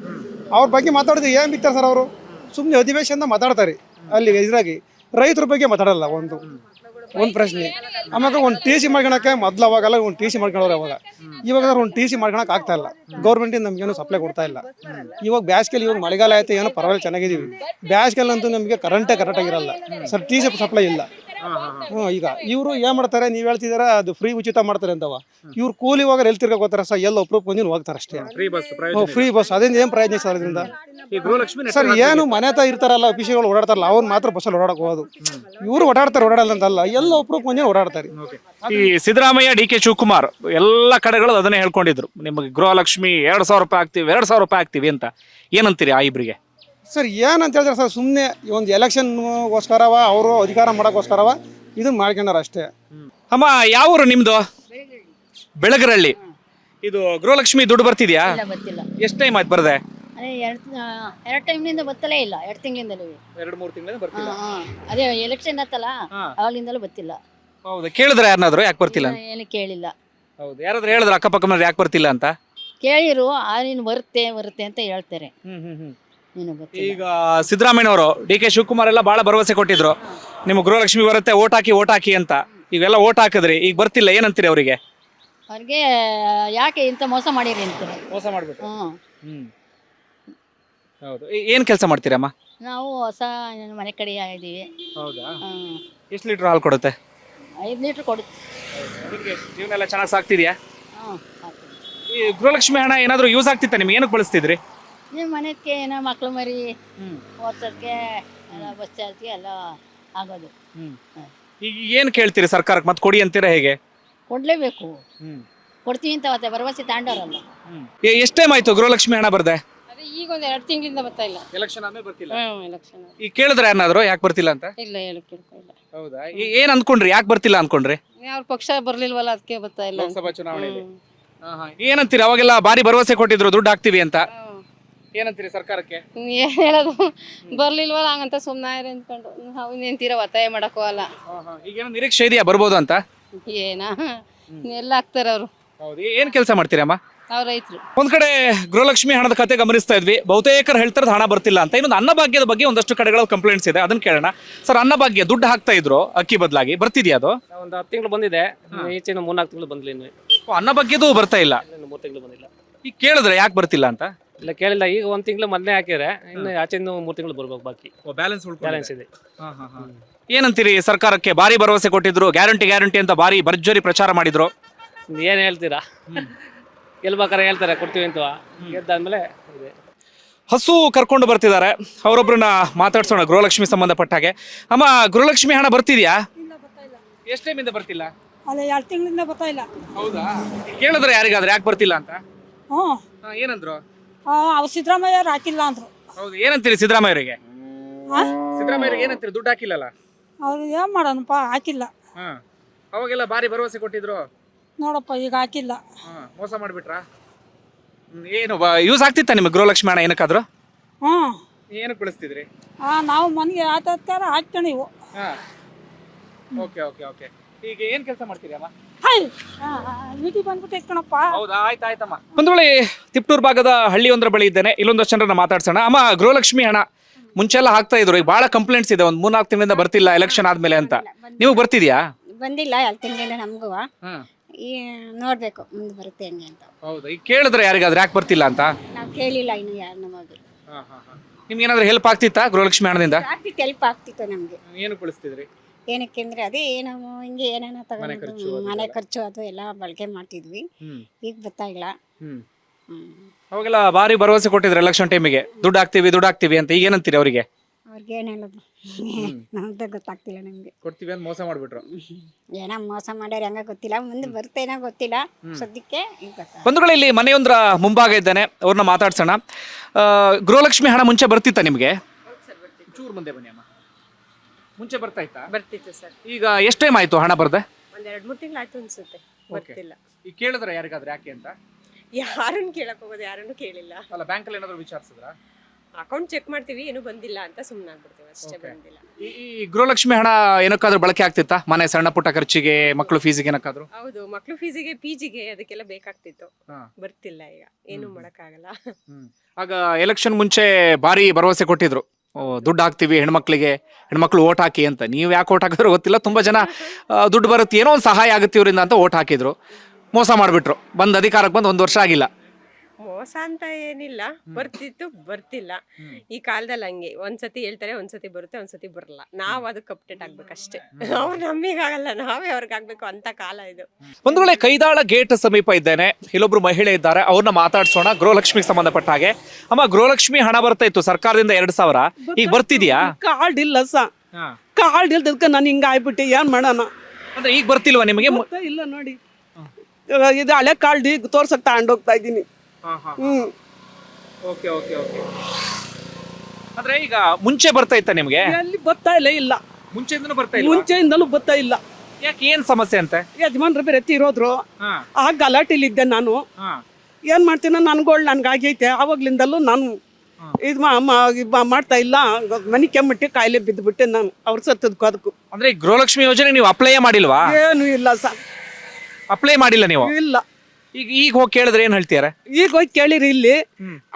ಅವ್ರ ಬಗ್ಗೆ ಮಾತಾಡಿದ್ರೆ ಏನು ಬಿತ್ತಾರೆ ಸರ್ ಅವರು? ಸುಮ್ಮನೆ ಅಧಿವೇಶನದ ಮಾತಾಡ್ತಾರೆ ಅಲ್ಲಿ ಇದ್ರಾಗಿ. ರೈತರ ಬಗ್ಗೆ ಮಾತಾಡಲ್ಲ ಒಂದು. ಒಂದು ಪ್ರಶ್ನೆ. ಆಮೇಲೆ ಒಂದು ಟಿ ಸಿ ಮಾಡ್ಕೊಳಕ್ಕೆ ಮೊದ್ಲು ಅವಾಗಲ್ಲ ಒಂದು ಟಿ ಸಿ ಮಾಡ್ಕೊಂಡವ್ರೆ ಅವಾಗ. ಇವಾಗ ಒಂದು ಟಿ ಸಿ ಮಾಡ್ಕೊಳಕ್ಕೆ ಆಗ್ತಾ ಇಲ್ಲ. ಗೌರ್ಮೆಂಟಿಂದ ನಮಗೇನು ಸಪ್ಲೈ ಕೊಡ್ತಾ ಇಲ್ಲ. ಇವಾಗ ಬ್ಯಾಸ್ಗೆಲ್ ಇವಾಗ ಮಳೆಗಾಲ ಆಯ್ತು ಏನೋ ಪರವಾಗಿಲ್ಲ ಚೆನ್ನಾಗಿದ್ದೀವಿ. ಬ್ಯಾಸ್ಗೆಲ್ ಅಂತೂ ನಮಗೆ ಕರೆಂಟೇ ಕರೆಕ್ಟಾಗಿರಲ್ಲ ಸರ್ ಟಿ ಸಿ ಸಪ್ಲೈ ಇಲ್ಲ. ಹ್ಞೂ ಈಗ ಇವರು ಏನು ಮಾಡ್ತಾರೆ ನೀವು ಹೇಳ್ತಿದಾರ ಅದು ಫ್ರೀ ಉಚಿತ ಮಾಡ್ತಾರೆ ಅಂತವ. ಇವ್ರು ಕೂಲಿ ಎಲ್ ಎಲ್ಲಿ ತಿರ್ಗೋತಾರೆ ಸರ್? ಎಲ್ಲ ಬಂದಿನ ಹೋಗ್ತಾರೆ ಅಷ್ಟೇ. ಫ್ರೀ ಬಸ್ ಫ್ರೀ ಬಸ್ ಅದೇನು ಏನು ಪ್ರಯೋಜನ ಸರ್ ಅದರಿಂದ? ಸರ್ ಏನು ಮನೆ ಹತ್ರ ಇರ್ತಾರಲ್ಲ ಅಫೀಸಿಗಳು ಓಡಾಡ್ತಾರಲ್ಲ ಅವ್ರು ಮಾತ್ರ ಬಸ್ಸಲ್ಲಿ ಓಡಾಡಕ್ ಹೋಗೋದು. ಇವರು ಓಡಾಡ್ತಾರೆ ಓಡಾಡಲ್ಲ ಅಂತಲ್ಲ ಎಲ್ಲ ಬಂದಿನ ಓಡಾಡ್ತಾರೆ. ಈ ಸಿದ್ದರಾಮಯ್ಯ ಡಿ ಕೆ ಶಿವಕುಮಾರ್ ಎಲ್ಲ ಕಡೆಗಳು ಅದನ್ನೇ ಹೇಳ್ಕೊಂಡಿದ್ರು. ನಿಮಗೆ ಗೃಹಲಕ್ಷ್ಮಿ ಎರಡ್ ಸಾವಿರ ರೂಪಾಯಿ ಆಗ್ತೀವಿ ಎರಡ್ ಸಾವಿರ ರೂಪಾಯಿ ಆಗ್ತೀವಿ ಅಂತ. ಏನಂತೀರಿ ಆ ಇಬ್ರಿಗೆ? ಸರ್ ಏನಂತ ಹೇಳಿದ್ರೆ ಸರ್ ಸುಮ್ಮನೆ ಒಂದು ಎಲೆಕ್ಷನ್ಗೋಸ್ಕರವ ಅವರು ಅಧಿಕಾರ ಮಾಡೋಕ್ಕೋಸ್ಕರವ ಇದನ್ನ ಮಾಡ್ಕೊಂಡಾರ ಅಷ್ಟೇ. ಅಮ್ಮ ಯಾವ ಊರು ನಿಮ್ದು? ಬೆಳಗರಳ್ಳಿ ಇದು ಗೃಹಲಕ್ಷ್ಮಿ ದುಡ್ಡು ಬರ್ತಿದ್ಯಾ? ಇಲ್ಲ ಗೊತ್ತಿಲ್ಲ ಎಷ್ಟು ಟೈಮ್ ಆಯ್ತು ಬರದೆ? ಅದೇ ಎರಡು ಎರಡು ಟೈಮ್ನಿಂದ ಗೊತ್ತಲೇ ಇಲ್ಲ ಎರಡು ತಿಂಗಳಿಂದಲೂ. ಎರಡು ಮೂರು ತಿಂಗಳಿಂದ ಬರ್ತಿಲ್ಲ. ಅದೇ ಎಲೆಕ್ಷನ್ ಆತಲ್ಲ ಹಾ. ಅವಾಗ್ಲಿಂದಲೂ ಗೊತ್ತಿಲ್ಲ ಹೌದು ಕೇಳಿದ್ರೆ ಯಾರನ್ನಾದ್ರು ಯಾಕೆ ಬರ್ತಿಲ್ಲ? ಅಂತ? ಏನು ಕೇಳಿಲ್ಲ. ಹೌದು ಯಾರಾದ್ರೂ ಹೇಳಿದ್ರು ಅಕ್ಕಪಕ್ಕ ಯಾಕೆ ಬರ್ತಿಲ್ಲ ಅಂತ? ಕೇಳಿರು ಆ ನೀನು ಬರುತ್ತೆ ಬರುತ್ತೆ ಅಂತ ಹೇಳ್ತಾರೆ. ನೀನು ಗೊತ್ತಿಲ್ಲ. ಈಗ ಸಿದ್ದರಾಮಯ್ಯ ಅವರು ಡಿ ಕೆ ಶಿವಕುಮಾರ್ ಎಲ್ಲ ಬಹಳ ಭರವಸೆ ಕೊಟ್ಟಿದ್ರು. ನಿಮ್ಮ ಗೃಹಲಕ್ಷ್ಮಿ ಬರುತ್ತೆ ಓಟ್ ಹಾಕಿ ಓಟ್ ಹಾಕಿ ಅಂತ. ಇವೆಲ್ಲ ಓಟ್ ಹಾಕಿದ್ರಿ ಈಗ ಬರ್ತಿಲ್ಲ ಏನಂತೀರಿ ಅವರಿಗೆ? ಅವ್ರಿಗೆ ಯಾಕೆ ಇಂಥ ಮೋಸ ಮಾಡಿರಿ ಅಂತ. ಮೋಸ ಮಾಡ್ಬಿಟ್ಟು ಹ್ಞೂ ಹ್ಮ್. ಹೌದು. ಏನು ಏನ್ ಕೆಲಸ ಮಾಡ್ತೀರಮ್ಮ? ನಾವು ಹೊಸ ಮನೆ ಕಡೆ ಇದ್ದೀವಿ ಹೌದಾ? ಹ್ಞೂ ಎಷ್ಟು ಲೀಟ್ರ್ ಹಾಲು ಕೊಡುತ್ತೆ? ಐದು ಲೀಟ್ರ್ ಕೊಡುತ್ತೆ ಜೀವನ ಎಲ್ಲ ಚೆನ್ನಾಗಿ ಸಾಕ್ತಿದ್ಯಾ? ಹ್ಞೂ ಈ ಗೃಹಲಕ್ಷ್ಮಿ ಹಣ ಏನಾದರೂ ಯೂಸ್ ಆಗ್ತಿತ್ತ ನಿಮ್ಗೆ? ಏನಕ್ಕೆ ಬಳಸ್ತಿದ್ರಿ? ನಿಮ್ಮ ಮನೆಗೆ ಏನ ಮಕ್ಳು ಮರಿ ಓದ್ಸೋದಕ್ಕೆ ಎಲ್ಲ ಬಸ್ ಚಾರ್ಜ್ಗೆ ಎಲ್ಲ ಆಗೋದು. ಈಗ ಏನು ಕೇಳ್ತೀರಿ ಸರ್ಕಾರಕ್ಕೆ? ಮತ್ತೆ ಕೊಡಿ ಅಂತೀರಾ ಹೇಗೆ? ಕೊಡಲೇಬೇಕು. ಕೊಡ್ತೀವಿ ಅಂತ ಮತ್ತೆ ಭರವಸೆ ತಾಂಡವರಲ್ಲ. ಎ- ಎಷ್ಟ್ ಟೈಮ್ ಆಯ್ತು? ಗೃಹಲಕ್ಷ್ಮಿ ಹಣ ಬರ್ದೆ? ಅದೇ ಈಗ ಒಂದು ಎರಡು ತಿಂಗಳಿಂದ ಬರ್ತಾ ಇಲ್ಲ. ಎಲೆಕ್ಷನ್ ಆದ್ಮೇಲೆ ಬರ್ತಿಲ್ಲ? ಎಲೆಕ್ಷನ್ ಈಗ ಕೇಳಿದ್ರೆ ಯಾರನ್ನಾದ್ರು? ಯಾಕೆ ಬರ್ತಿಲ್ಲ ಅಂತ? ಇಲ್ಲ ಹೇಳಕ್ಕೆ ಇಲ್ಲ ಹೌದಾ? ಏನ್ ಅನ್ಕೊಂಡ್ರಿ? ಯಾಕೆ ಬರ್ತಿಲ್ಲ ಅಂದ್ಕೊಂಡ್ರಿ ಅವ್ರ ಪಕ್ಷ ಬರ್ಲಿಲ್ವಲ್ಲ ಅದಕ್ಕೆ ಬರ್ತಾ ಇಲ್ಲ. ಲೋಕಸಭಾ ಚುನಾವಣೆಯಲ್ಲಿ ಹ್ಮ್. ಏನಂತೀರಿ? ಅವಾಗೆಲ್ಲ ಭಾರಿ ಭರವಸೆ ಕೊಟ್ಟಿದ್ರು ದುಡ್ಡು ಹಾಕ್ತಿವಿ ಅಂತ. ಏನಂತೀರಿ ಸರ್ಕಾರಕ್ಕೆ? ಏನ್ ಹೇಳೋದು? ಬರ್ಲಿಲ್ವಲ್ಲ ಹಂಗಂತ ಸುಮ್ಮನೆ ಅಂದ್ಕೊಂಡು. ನಾವು ನಿಂತೀರ ಒತ್ತಾಯ ಮಾಡಕ್ಕೂ ಅಲ್ಲ. ಈಗ ಏನೋ ನಿರೀಕ್ಷೆ ಇದೆಯಾ ಬರ್ಬೋದು ಅಂತ? ಏನಾ? ಎಲ್ಲ ಹಾಕ್ತಾರ ಅವರು. ಹೌದು. ಏನ್ ಕೆಲಸ ಮಾಡ್ತೀರಮ್ಮ ಅವ್ರ ರೈತರು. ಒಂದ್ ಕಡೆ ಗೃಹಲಕ್ಷ್ಮಿ ಹಣದ ಕತೆ ಗಮನಿಸ್ತಾ ಇದ್ವಿ. ಬಹುತೇಕರು ಹೇಳ್ತಾರೆ ಹಣ ಬರ್ತಿಲ್ಲ ಅಂತ. ಇನ್ನೊಂದು ಅನ್ನಭಾಗ್ಯದ ಬಗ್ಗೆ ಒಂದಷ್ಟು ಕಡೆಗಳ ಕಂಪ್ಲೇಂಟ್ಸ್ ಇದೆ. ಅದನ್ನ ಕೇಳೋಣ. ಸರ್ ಅನ್ನಭಾಗ್ಯ ದುಡ್ಡು ಹಾಕ್ತಾ ಇದ್ರು ಅಕ್ಕಿ ಬದಲಾಗಿ. ಬರ್ತಿದ್ಯಾ ಅದು? ಒಂದು ಹತ್ತು ತಿಂಗಳು ಬಂದಿದೆ. ಈಚಿನ ಮೂರ್ನಾಲ್ಕು ತಿಂಗಳು ಬಂದಿಲ್ಲ ಇನ್ನು. ಓ, ಅನ್ನಭಾಗ್ಯದು ಬರ್ತಾ ಇಲ್ಲ. ಇನ್ನು ಮೂರು ತಿಂಗಳು ಬಂದಿಲ್ಲ. ಈಗ ಕೇಳಿದ್ರೆ ಯಾಕೆ ಬರ್ತಿಲ್ಲ ಅಂತ? ಇಲ್ಲ ಕೇಳಿಲ್ಲ ಈಗ ಒಂದ್ ತಿಂಗಳು ಮೊದಲೇ ಹಾಕಿದ್ರೆ ಇನ್ನು ಆಚೆಯಿಂದ ಮೂರು ತಿಂಗಳು ಬರ್ಬೇಕು ಬಾಕಿ. ಬ್ಯಾಲೆನ್ಸ್ ಬ್ಯಾಲೆನ್ಸ್ ಇದೆ. ಏನಂತೀರಿ ಸರ್ಕಾರಕ್ಕೆ? ಭಾರಿ ಭರವಸೆ ಕೊಟ್ಟಿದ್ರು ಗ್ಯಾರಂಟಿ ಗ್ಯಾರಂಟಿ ಅಂತ ಭಾರಿ ಭರ್ಜರಿ ಪ್ರಚಾರ ಮಾಡಿದ್ರು. ಏನು ಹೇಳ್ತೀರಾ? ಗೆಲ್ಬೇಕಾರೆ ಹೇಳ್ತಾರೆ ಕೊಡ್ತೀವಿ ಅಂತ. ಗೆದ್ದಾದ್ಮೇಲೆ ಇದೆ. ಹಸು ಕರ್ಕೊಂಡು ಬರ್ತಿದ್ದಾರೆ. ಅವರೊಬ್ಬರನ್ನ ಮಾತಾಡ್ಸೋಣ ಗೃಹಲಕ್ಷ್ಮಿ ಸಂಬಂಧಪಟ್ಟ ಹಾಗೆ. ಅಮ್ಮ ಗೃಹಲಕ್ಷ್ಮಿ ಹಣ ಬರ್ತಿದ್ಯಾ? ಎಷ್ಟು ಟೈಮಿಂದ ಬರ್ತಿಲ್ಲ? ಅಲ್ಲ ಎರಡು ತಿಂಗಳಿಂದ ಬರ್ತಾ ಇಲ್ಲ. ಹೌದಾ? ಕೇಳಿದ್ರೆ ಯಾರಿಗಾದ್ರೆ ಯಾಕೆ ಬರ್ತಿಲ್ಲ ಅಂತ? ಹ್ಞೂ ಹಾ, ಏನಂದ್ರು? ಅವ್ರು ಸಿದ್ದರಾಮಯ್ಯ ಹಾಕಿಲ್ಲ ಅಂದ್ರು. ಹೌದು ಏನಂತೀರಿ ಸಿದ್ದರಾಮಯ್ಯರಿಗೆ? ಸಿದ್ದರಾಮಯ್ಯರಿಗೆ ಏನಂತೀರಿ? ದುಡ್ಡು ಹಾಕಿಲ್ಲಲ್ಲ? ಅವ್ರು ಏನ್ ಮಾಡೋಣಪ್ಪ ಹಾಕಿಲ್ಲ. ಹಾ ಅವಾಗೆಲ್ಲ ಭಾರಿ ಭರವಸೆ ಕೊಟ್ಟಿದ್ರು? ನೋಡಪ್ಪ ಈಗ ಹಾಕಿಲ್ಲ. ಹಾ, ಮೋಸ ಮಾಡ್ಬಿಟ್ರ? ಏನು ಯೂಸ್ ಆಗ್ತಿತ್ತ ನಿಮಗೆ ಗೃಹಲಕ್ಷ್ಮಿ ಹಣ ಏನಕ್ಕಾದ್ರು? ಹ್ಞೂ ಏನಕ್ಕೆ ಬಳಸ್ತಿದ್ರಿ ಹಾಂ ನಾವು ಮನೆಗೆ ಆತತ್ಕಾರ ಹಾಕ್ತೀವಿ ಹಾ. Okay okay okay. ಈಗ ಏನು ಕೆಲಸ ಮಾಡ್ತೀರಿ ಅಮ್ಮ? ಹೈ ಮೀಟಿ ಬಂದ್ಬಿಟ್ಟು ಕಣಪ್ಪ. ಹೌದಾ? ಆಯ್ತು ಆಯ್ತಮ್ಮ ಒಂದು ವೇಳೆ ತಿಪ್ಟೂರ್ ಭಾಗದ ಹಳ್ಳಿಯೊಂದರ ಬಳಿ ಇದ್ದೇನೆ. ಇಲ್ಲೊಂದಷ್ಟು ಜನರನ್ನ ಮಾತಾಡ್ಸೋಣ. ಅಮ್ಮ ಗೃಹಲಕ್ಷ್ಮಿ ಹಣ. ಮುಂಚೆ ಎಲ್ಲ ಹಾಕ್ತಾ ಇದ್ರು. ಈಗ ಬಹಳ ಕಂಪ್ಲೇಂಟ್ಸ್ ಇದೆ. ಒಂದು ಮೂರ್ನಾಲ್ಕು ತಿಂಗಳಿಂದ ಬರ್ತಿಲ್ಲ ಎಲೆಕ್ಷನ್ ಆದ್ಮೇಲೆ ಅಂತ. ನೀವು ಬರ್ತಿದ್ಯಾ? ಬಂದಿಲ್ಲ ಎರಡು ತಿಂಗಳಿಂದ ನಮಗೂ. ಈ ನೋಡ್ಬೇಕು ಮುಂದೆ ಬರುತ್ತೆ ಹೆಂಗೆ ಅಂತ. ಹೌದಾ? ಈಗ ಕೇಳಿದ್ರೆ ಯಾರಿಗಾದ್ರೆ ಯಾಕೆ ಬರ್ತಿಲ್ಲ ಅಂತ? ನಾವು ಕೇಳಿಲ್ಲ ಇನ್ನು ಯಾರು ನಮಗೆ ನಿಮ್ಗೆ ಏನಾದ್ರು ಹೆಲ್ಪ್ ಆಗ್ತಿತ್ತಾ ಗೃಹಲಕ್ಷ್ಮಿ ಹಣದಿಂದ? ಆಗ್ತಿತ್ತು ಹೆಲ್ಪ್ ಆಗ್ತಿತ್ತು ನಮಗೆ. ಏನು ಬಳಸ್ತಿದ್ರಿ ಏನಕ್ಕೆ ಅಂದ್ರೆ ಅದೇ ಏನೋ ಹಿಂಗೆ ಏನೇನೋ ತಗೊಂಡು ಮನೆ ಖರ್ಚು ಅದು ಎಲ್ಲ ಬಳಕೆ ಮಾಡ್ತಿದ್ವಿ. ಈಗ ಗೊತ್ತಾಗಿಲ್ಲ. ಅವಾಗೆಲ್ಲ ಭಾರಿ ಭರವಸೆ ಕೊಟ್ಟಿದ್ರು ಎಲೆಕ್ಷನ್ ಟೈಮಿಗೆ ದುಡ್ಡು ಹಾಕ್ತಿವಿ ದುಡ್ಡು ಹಾಕ್ತಿವಿ ಅಂತ. ಈಗ ಏನಂತೀರಿ ಅವರಿಗೆ? ಅವ್ರಿಗೆ ಏನು ಹೇಳೋದು ನಮ್ದು ಗೊತ್ತಾಗ್ತಿಲ್ಲ ನಮಗೆ. ಕೊಡ್ತೀವಿ ಅಂತ ಮೋಸ ಮಾಡ್ಬಿಟ್ರು. ಏನೋ ಮೋಸ ಮಾಡ್ಯಾರ ಹೆಂಗ ಗೊತ್ತಿಲ್ಲ. ಮುಂದೆ ಬರ್ತೇನೋ ಗೊತ್ತಿಲ್ಲ. ಸದ್ಯಕ್ಕೆ ಈಗ ಗೊತ್ತಾಗ ಬಂಧುಗಳು ಇಲ್ಲಿ ಮನೆಯೊಂದರ ಮುಂಭಾಗ ಇದ್ದಾನೆ. ಅವ್ರನ್ನ ಮಾತಾಡ್ಸೋಣ. ಆ, ಗೃಹಲಕ್ಷ್ಮಿ ಹಣ ಮುಂಚೆ ಬರ್ತಿತ್ತ ನಿಮಗೆ? ಚೂರು ಮುಂದೆ ಬನ್ನಿ ಅಮ್ಮ. ಮುಂಚೆ ಬರ್ತಾ ಇತ್ತಾ? ಬರ್ತಿತ್ತು ಸರ್. ಈಗ ಎಷ್ಟು ಟೈಮ್ ಆಯ್ತು ಹಣ ಬರ್ದೆ? ಒಂದ್ ಎರಡ್ ಮೂರ್ ತಿಂಗಳು ಆಯ್ತು ಅನ್ಸುತ್ತೆ ಬರ್ತಿಲ್ಲ ಈಗ ಕೇಳಿದ್ರೆ ಯಾರಿಗಾದ್ರೆ ಯಾಕೆ ಅಂತ? ಯಾರನ್ನು ಕೇಳಕ್ ಹೋಗೋದು ಯಾರನ್ನು ಕೇಳಿಲ್ಲ. ಅಲ್ಲ ಬ್ಯಾಂಕ್ ಅಲ್ಲಿ ಏನಾದ್ರು ವಿಚಾರಿಸಿದ್ರ? ಅಕೌಂಟ್ ಚೆಕ್ ಮಾಡ್ತೀವಿ ಏನು ಬಂದಿಲ್ಲ ಅಂತ ಸುಮ್ಮನೆ ಆಗ್ಬಿಡ್ತೀವಿ ಅಷ್ಟೇ ಬಂದಿಲ್ಲ. ಈ ಗೃಹಲಕ್ಷ್ಮಿ ಹಣ ಏನಕ್ಕಾದ್ರೂ ಬಳಕೆ ಆಗ್ತಿತ್ತಾ? ಮನೆ ಸಣ್ಣ ಪುಟ್ಟ ಖರ್ಚಿಗೆ ಮಕ್ಕಳು ಫೀಸಿಗೆ ಏನಕ್ಕಾದ್ರು? ಹೌದು ಮಕ್ಳು ಫೀಸಿಗೆ ಪಿಜಿಗೆ ಅದಕ್ಕೆಲ್ಲ ಬೇಕಾಗ್ತಿತ್ತು. ಹಾ. ಬರ್ತಿಲ್ಲ ಈಗ ಏನು. ಮಾಡಕ್ಕಾಗಲ್ಲ. ಆಗ ಎಲೆಕ್ಷನ್ ಮುಂಚೆ ಭಾರಿ ಭರವಸೆ ಕೊಟ್ಟಿದ್ರು. ದುಡ್ಡು ಹಾಕ್ತೀವಿ, ಹೆಣ್ಮಕ್ಳಿಗೆ, ಹೆಣ್ಮಕ್ಳು ಓಟ್ ಹಾಕಿ ಅಂತ. ನೀವು ಯಾಕೆ ಓಟ್ ಹಾಕಿದ್ರು ಗೊತ್ತಿಲ್ಲ, ತುಂಬಾ ಜನ ದುಡ್ಡು ಬರುತ್ತೆ ಏನೋ ಒಂದು ಸಹಾಯ ಆಗುತ್ತೆ ಇವರಿಂದ ಅಂತ ಓಟ್ ಹಾಕಿದ್ರು. ಮೋಸ ಮಾಡಿಬಿಟ್ರು. ಬಂದು ಅಧಿಕಾರಕ್ಕೆ ಬಂದು ಒಂದು ವರ್ಷ ಆಗಿಲ್ಲ. ಮೋಸ ಅಂತ ಏನಿಲ್ಲ. ಬರ್ತಿತ್ತು ಬರ್ತಿಲ್ಲ. ಈ ಕಾಲದಲ್ಲಿ ಹಂಗೆ ಒಂದ್ಸತಿ ಹೇಳ್ತಾರೆ ಒಂದ್ಸತಿ ಬರುತ್ತೆ ಒಂದ್ಸತಿ ಬರಲ್ಲ. ನಾವ್ ಅದಕ್ಕೆ ಅಪ್ಡೇಟ್ ಆಗ್ಬೇಕಷ್ಟೇ. ಅವ್ರು ನಮಗಾಗಲ್ಲ ನಾವೇ ಅವ್ರಿಗೆ ಆಗ್ಬೇಕು ಅಂತ ಕಾಲ ಇದು. ಒಂದು ವೇಳೆ ಕೈದಾಳ ಗೇಟ್ ಸಮೀಪ ಇದ್ದೇನೆ ಇಲ್ಲೊಬ್ರು ಮಹಿಳೆ ಇದ್ದಾರೆ ಅವ್ರನ್ನ ಮಾತಾಡ್ಸೋಣ. ಗೃಹಲಕ್ಷ್ಮಿಗೆ ಸಂಬಂಧಪಟ್ಟ ಹಾಗೆ. ಅಮ್ಮ ಗೃಹಲಕ್ಷ್ಮಿ ಹಣ ಬರ್ತಾ ಇತ್ತು ಸರ್ಕಾರದಿಂದ ಎರಡ್ ಸಾವಿರ. ಈಗ ಬರ್ತಿದ್ಯಾ? ಕಾರ್ಡ್ ಇಲ್ಲ ಸ. ಕಾರ್ಡ್ ಇಲ್ದಕ್ಕೆ ನಾನು ಹಿಂಗ ಆಗ್ಬಿಟ್ಟೆ ಏನ್ ಮಾಡೋಣ? ಅಂದ್ರೆ ಈಗ ಬರ್ತಿಲ್ವಾ ನಿಮಗೆ? ಇಲ್ಲ ನೋಡಿ. ಇದು ಹಳೆ ಕಾರ್ಡ್ ಈಗ ತೋರ್ಸಕ್ ತಗೊಂಡೋಗ್ತಾ ಇದ್ದೀನಿ. ಹ್ಞೂ ಓಕೆ ಓಕೆ ಓಕೆ. ಅಂದ್ರೆ ಈಗ ಮುಂಚೆ ಬರ್ತಾ ಇತ್ತ ನಿಮ್ಗೆ? ಅಲ್ಲಿ ಬರ್ತಾ ಇಲ್ಲ ಇಲ್ಲ. ಮುಂಚೆಯಿಂದನೂ ಬರ್ತಾ ಇಲ್ಲ ಮುಂಚೆಯಿಂದಲೂ ಬರ್ತಾ ಇಲ್ಲ. ಯಾಕೆ ಏನ್ ಸಮಸ್ಯೆ ಅಂತ? ಯಜಮಾನ್ರು ಬೇರೆ ತೀರೋದ್ರು ಹಾ. ಆ ಗಲಾಟೆಲಿದ್ದೆ ನಾನು. ಹಾ. ಏನು ಮಾಡ್ತೀನೋ ನನ್ಗಳು ನನ್ಗಾಗೈತೆ ಆವಾಗ್ಲಿಂದಲೂ ನಾನು ಹ್ಮ್. ಇದು ಮಾಡ್ತಾ ಇಲ್ಲ. ಮನೆ ಕೆಮ್ಮಟ್ಟಿ ಕಾಯಿಲೆ ಬಿದ್ದುಬಿಟ್ಟೆ ನಾನು. ಅವ್ರು ಸತ್ತದಕ್ಕೂ ಅದಕ್ಕೂ. ಅಂದ್ರೆ ಈ ಗೃಹಲಕ್ಷ್ಮಿ ಯೋಜನೆ ನೀವು ಅಪ್ಲೈ ಮಾಡಿಲ್ವಾ? ಏನು ಇಲ್ಲ ಸರ್. ಅಪ್ಲೈ ಮಾಡಿಲ್ಲ ನೀವು? ಇಲ್ಲ. ಈಗ ಈಗ ಹೋಗಿ ಕೇಳಿದ್ರೆ ಏನ್ ಹೇಳ್ತೀರ ಈಗ ಹೋಗಿ ಕೇಳಿರಿ ಇಲ್ಲಿ.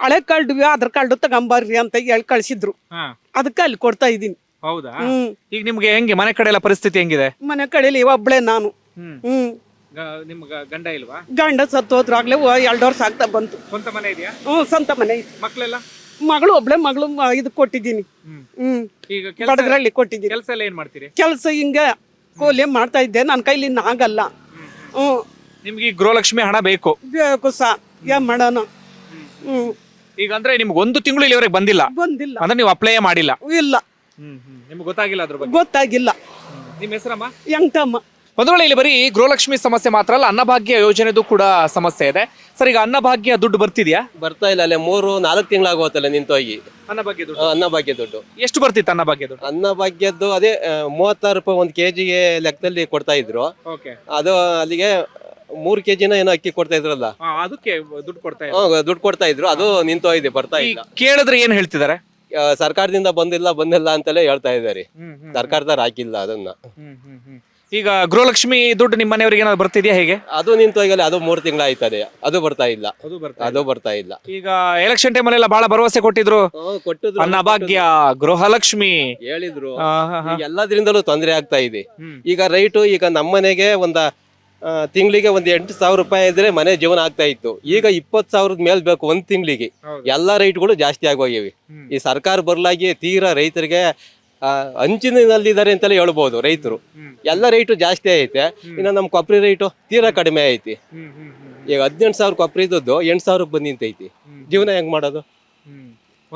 ಹಳೆ ಕಾರ್ಡ್ ಆಧಾರ್ ಕಾರ್ಡ್ ತಗೊಂಬರ್ರಿ ಅಂತ ಹೇಳಿ ಕಳ್ಸಿದ್ರು. ಅದಕ್ಕೆ ಅಲ್ಲಿ ಕೊಡ್ತಾ ಇದ್ದೀನಿ. ಹೌದಾ? ಈಗ ನಿಮ್ಗೆ ಹೆಂಗೆ ಮನೆ ಕಡೆ ಎಲ್ಲ ಪರಿಸ್ಥಿತಿ ಹೆಂಗಿದೆ? ಮನೆ ಕಡೆಯಲ್ಲಿ ಒಬ್ಳೆ ನಾನು. ಹ್ಮ್. ಗಂಡ ಇಲ್ವಾ? ಗಂಡ ಸತ್ತೋದ್ರಾಗ್ಲೇ ಎರಡು ವರ್ಷ ಆಗ್ತಾ ಬಂತು. ಸ್ವಂತ ಮನೆ ಇದೆಯಾ? ಹ್ಞೂ ಸ್ವಂತ ಮನೆ ಇದೆ. ಮಕ್ಳೆಲ್ಲ? ಮಗಳು ಒಬ್ಳೆ ಮಗಳು ಇದ್ ಕೊಟ್ಟಿದ್ದೀನಿ. ಹ್ಮ್. ಈಗ ಕೊಟ್ಟಿದ್ದೀನಿ. ಕೆಲಸ ಎಲ್ಲ ಏನ್ ಮಾಡ್ತೀರಿ? ಕೆಲಸ ಹಿಂಗೆ ಕೂಲಿ ಮಾಡ್ತಾ ಇದ್ದೆ. ನನ್ನ ಕೈಲಿ ಇನ್ನು ಆಗಲ್ಲ ಹ್ಞೂ. ನಿಮ್ಗೆ ಈ ಗೃಹಲಕ್ಷ್ಮಿ ಹಣ ಬೇಕು. ಬೇಕು ಸಾ ಏನ್ ಮಾಡೋಣ ಹ್ಞೂ ಈಗ ಅಂದ್ರೆ ನಿಮ್ಗೆ ಒಂದು ತಿಂಗಳು ಇಲ್ಲಿವರೆಗೆ ಬಂದಿಲ್ಲ. ಬಂದಿಲ್ಲ. ಅಂದ್ರೆ ನೀವು ಅಪ್ಲೈ ಮಾಡಿಲ್ಲ. ಇಲ್ಲ. ನಿಮ್ಗೆ ಗೊತ್ತಾಗಿಲ್ಲ ಅದ್ರ ಬಗ್ಗೆ? ಗೊತ್ತಾಗಿಲ್ಲ. ನಿಮ್ಮ ಹೆಸರಮ್ಮ? ಎಂಟಮ್ಮ. ಒಂದು ವೇಳೆ ಇಲ್ಲಿ ಬರೀ ಗೃಹಲಕ್ಷ್ಮಿ ಸಮಸ್ಯೆ ಮಾತ್ರ ಅಲ್ಲ ಅನ್ನಭಾಗ್ಯ ಯೋಜನೆದು ಕೂಡ ಸಮಸ್ಯೆ ಇದೆ. ಸರ್ ಈಗ ಅನ್ನಭಾಗ್ಯ ದುಡ್ಡು ಬರ್ತಿದ್ಯಾ? ಬರ್ತಾ ಇಲ್ಲ ಅಲ್ಲೇ ಮೂರು ನಾಲ್ಕು ತಿಂಗಳಾಗೋತಲ್ಲ ನಿಂತೋಗಿ. ಅನ್ನಭಾಗ್ಯ ದುಡ್ಡು? ಅನ್ನಭಾಗ್ಯ ದುಡ್ಡು. ಎಷ್ಟು ಬರ್ತಿತ್ತು ಅನ್ನಭಾಗ್ಯ ದುಡ್ಡು? ಅನ್ನಭಾಗ್ಯದ್ದು ಅದೇ ಮೂವತ್ತಾರು ರೂಪಾಯಿ ಒಂದು ಕೆ ಜಿಗೆ ಲೆಕ್ಕದಲ್ಲಿ ಕೊಡ್ತಾ ಇದ್ರು. ಓಕೆ ಅದು ಅಲ್ಲಿಗೆ ಮೂರು ಕೆ ಜಿನ ಏನೋ ಅಕ್ಕಿ ಕೊಡ್ತಾ ಇದ್ರಲ್ಲ? ಅದಕ್ಕೆ ದುಡ್ಡು ಕೊಡ್ತಾ ಹ್ಮ್, ದುಡ್ಡು ಕೊಡ್ತಾ ಇದ್ರು. ಅದು ನಿಂತೋಗಿದೆ ಬರ್ತಾ ಇಲ್ಲ. ಕೇಳಿದ್ರೆ ಏನ್ ಹೇಳ್ತಿದ್ದಾರೆ ಆ, ಸರ್ಕಾರದಿಂದ ಬಂದಿಲ್ಲ ಬಂದಿಲ್ಲ ಅಂತಲೇ ಹೇಳ್ತಾ ಇದ್ದಾರೆ. ಸರ್ಕಾರದವ್ರು ಹಾಕಿಲ್ಲ ಅದನ್ನ. ಈಗ ಗೃಹಲಕ್ಷ್ಮಿ ದುಡ್ಡು ನಿಮ್ಮ ಮನೆಯವರಿಗೆ ಏನಾದ್ರು ಬರ್ತಿದ್ಯಾ ಹೇಗೆ? ಅದು ನಿಂತೋಗಲ್ಲ ಅದು ಮೂರ್ ತಿಂಗಳ ಆಯ್ತದೆ ಅದು ಬರ್ತಾ ಇಲ್ಲ. ಅದು ಅದು ಬರ್ತಾ ಇಲ್ಲ. ಈಗ ಎಲೆಕ್ಷನ್ ಎಲ್ಲಾ ಬಹಳ ಭರವಸೆ ಕೊಟ್ಟಿದ್ರು. ಕೊಟ್ಟಿದ್ರು ಅನ್ನಭಾಗ್ಯ ಗೃಹಲಕ್ಷ್ಮಿ. ಹೇಳಿದ್ರು. ಆ, ಹಾ, ಹಾ. ಈಗ ಎಲ್ಲದ್ರಿಂದಲೂ ತೊಂದರೆ ಆಗ್ತಾ ಇದೆ. ಹ್ಮ್. ಈಗ ರೈಟು ಈಗ ನಮ್ಮನೆಗೆ ಒಂದ ತಿಂಗಳಿಗೆ ಒಂದ್ ಎಂಟು ಸಾವಿರ ರೂಪಾಯಿ ಇದ್ರೆ ಮನೆ ಜೀವನ ಆಗ್ತಾ ಇತ್ತು. ಈಗ ಇಪ್ಪತ್ತು ಸಾವಿರದ ಮೇಲೆ ಬೇಕು ಒಂದ್ ತಿಂಗಳಿಗೆ. ಎಲ್ಲಾ ರೈಟ್ಗಳು ಜಾಸ್ತಿ ಆಗೋಗಿವೆ. ಈ ಸರ್ಕಾರ ಬರ್ಲಾಗಿ ತೀರಾ ರೈತರಿಗೆ ಅಂಚಿನಲ್ಲಿದ್ದಾರೆ ಅಂತಲೇ ಹೇಳ್ಬೋದು ರೈತರು. ಎಲ್ಲಾ ಎಲ್ಲ ರೈಟು ಜಾಸ್ತಿ ಐತೆ. ಇನ್ನು ನಮ್ಮ ಕೊಬ್ಬರಿ ರೈಟು ತೀರಾ ಕಡಿಮೆ ಐತಿ. ಈಗ ಹದಿನೆಂಟು ಸಾವಿರ ಕೊಬ್ಬರಿ ಇದ್ದದ್ದು ಎಂಟು ಸಾವಿರಕ್ಕೆ ಬಂದಿಂತೈತಿ ಜೀವನ ಹೆಂಗ್ ಮಾಡೋದು?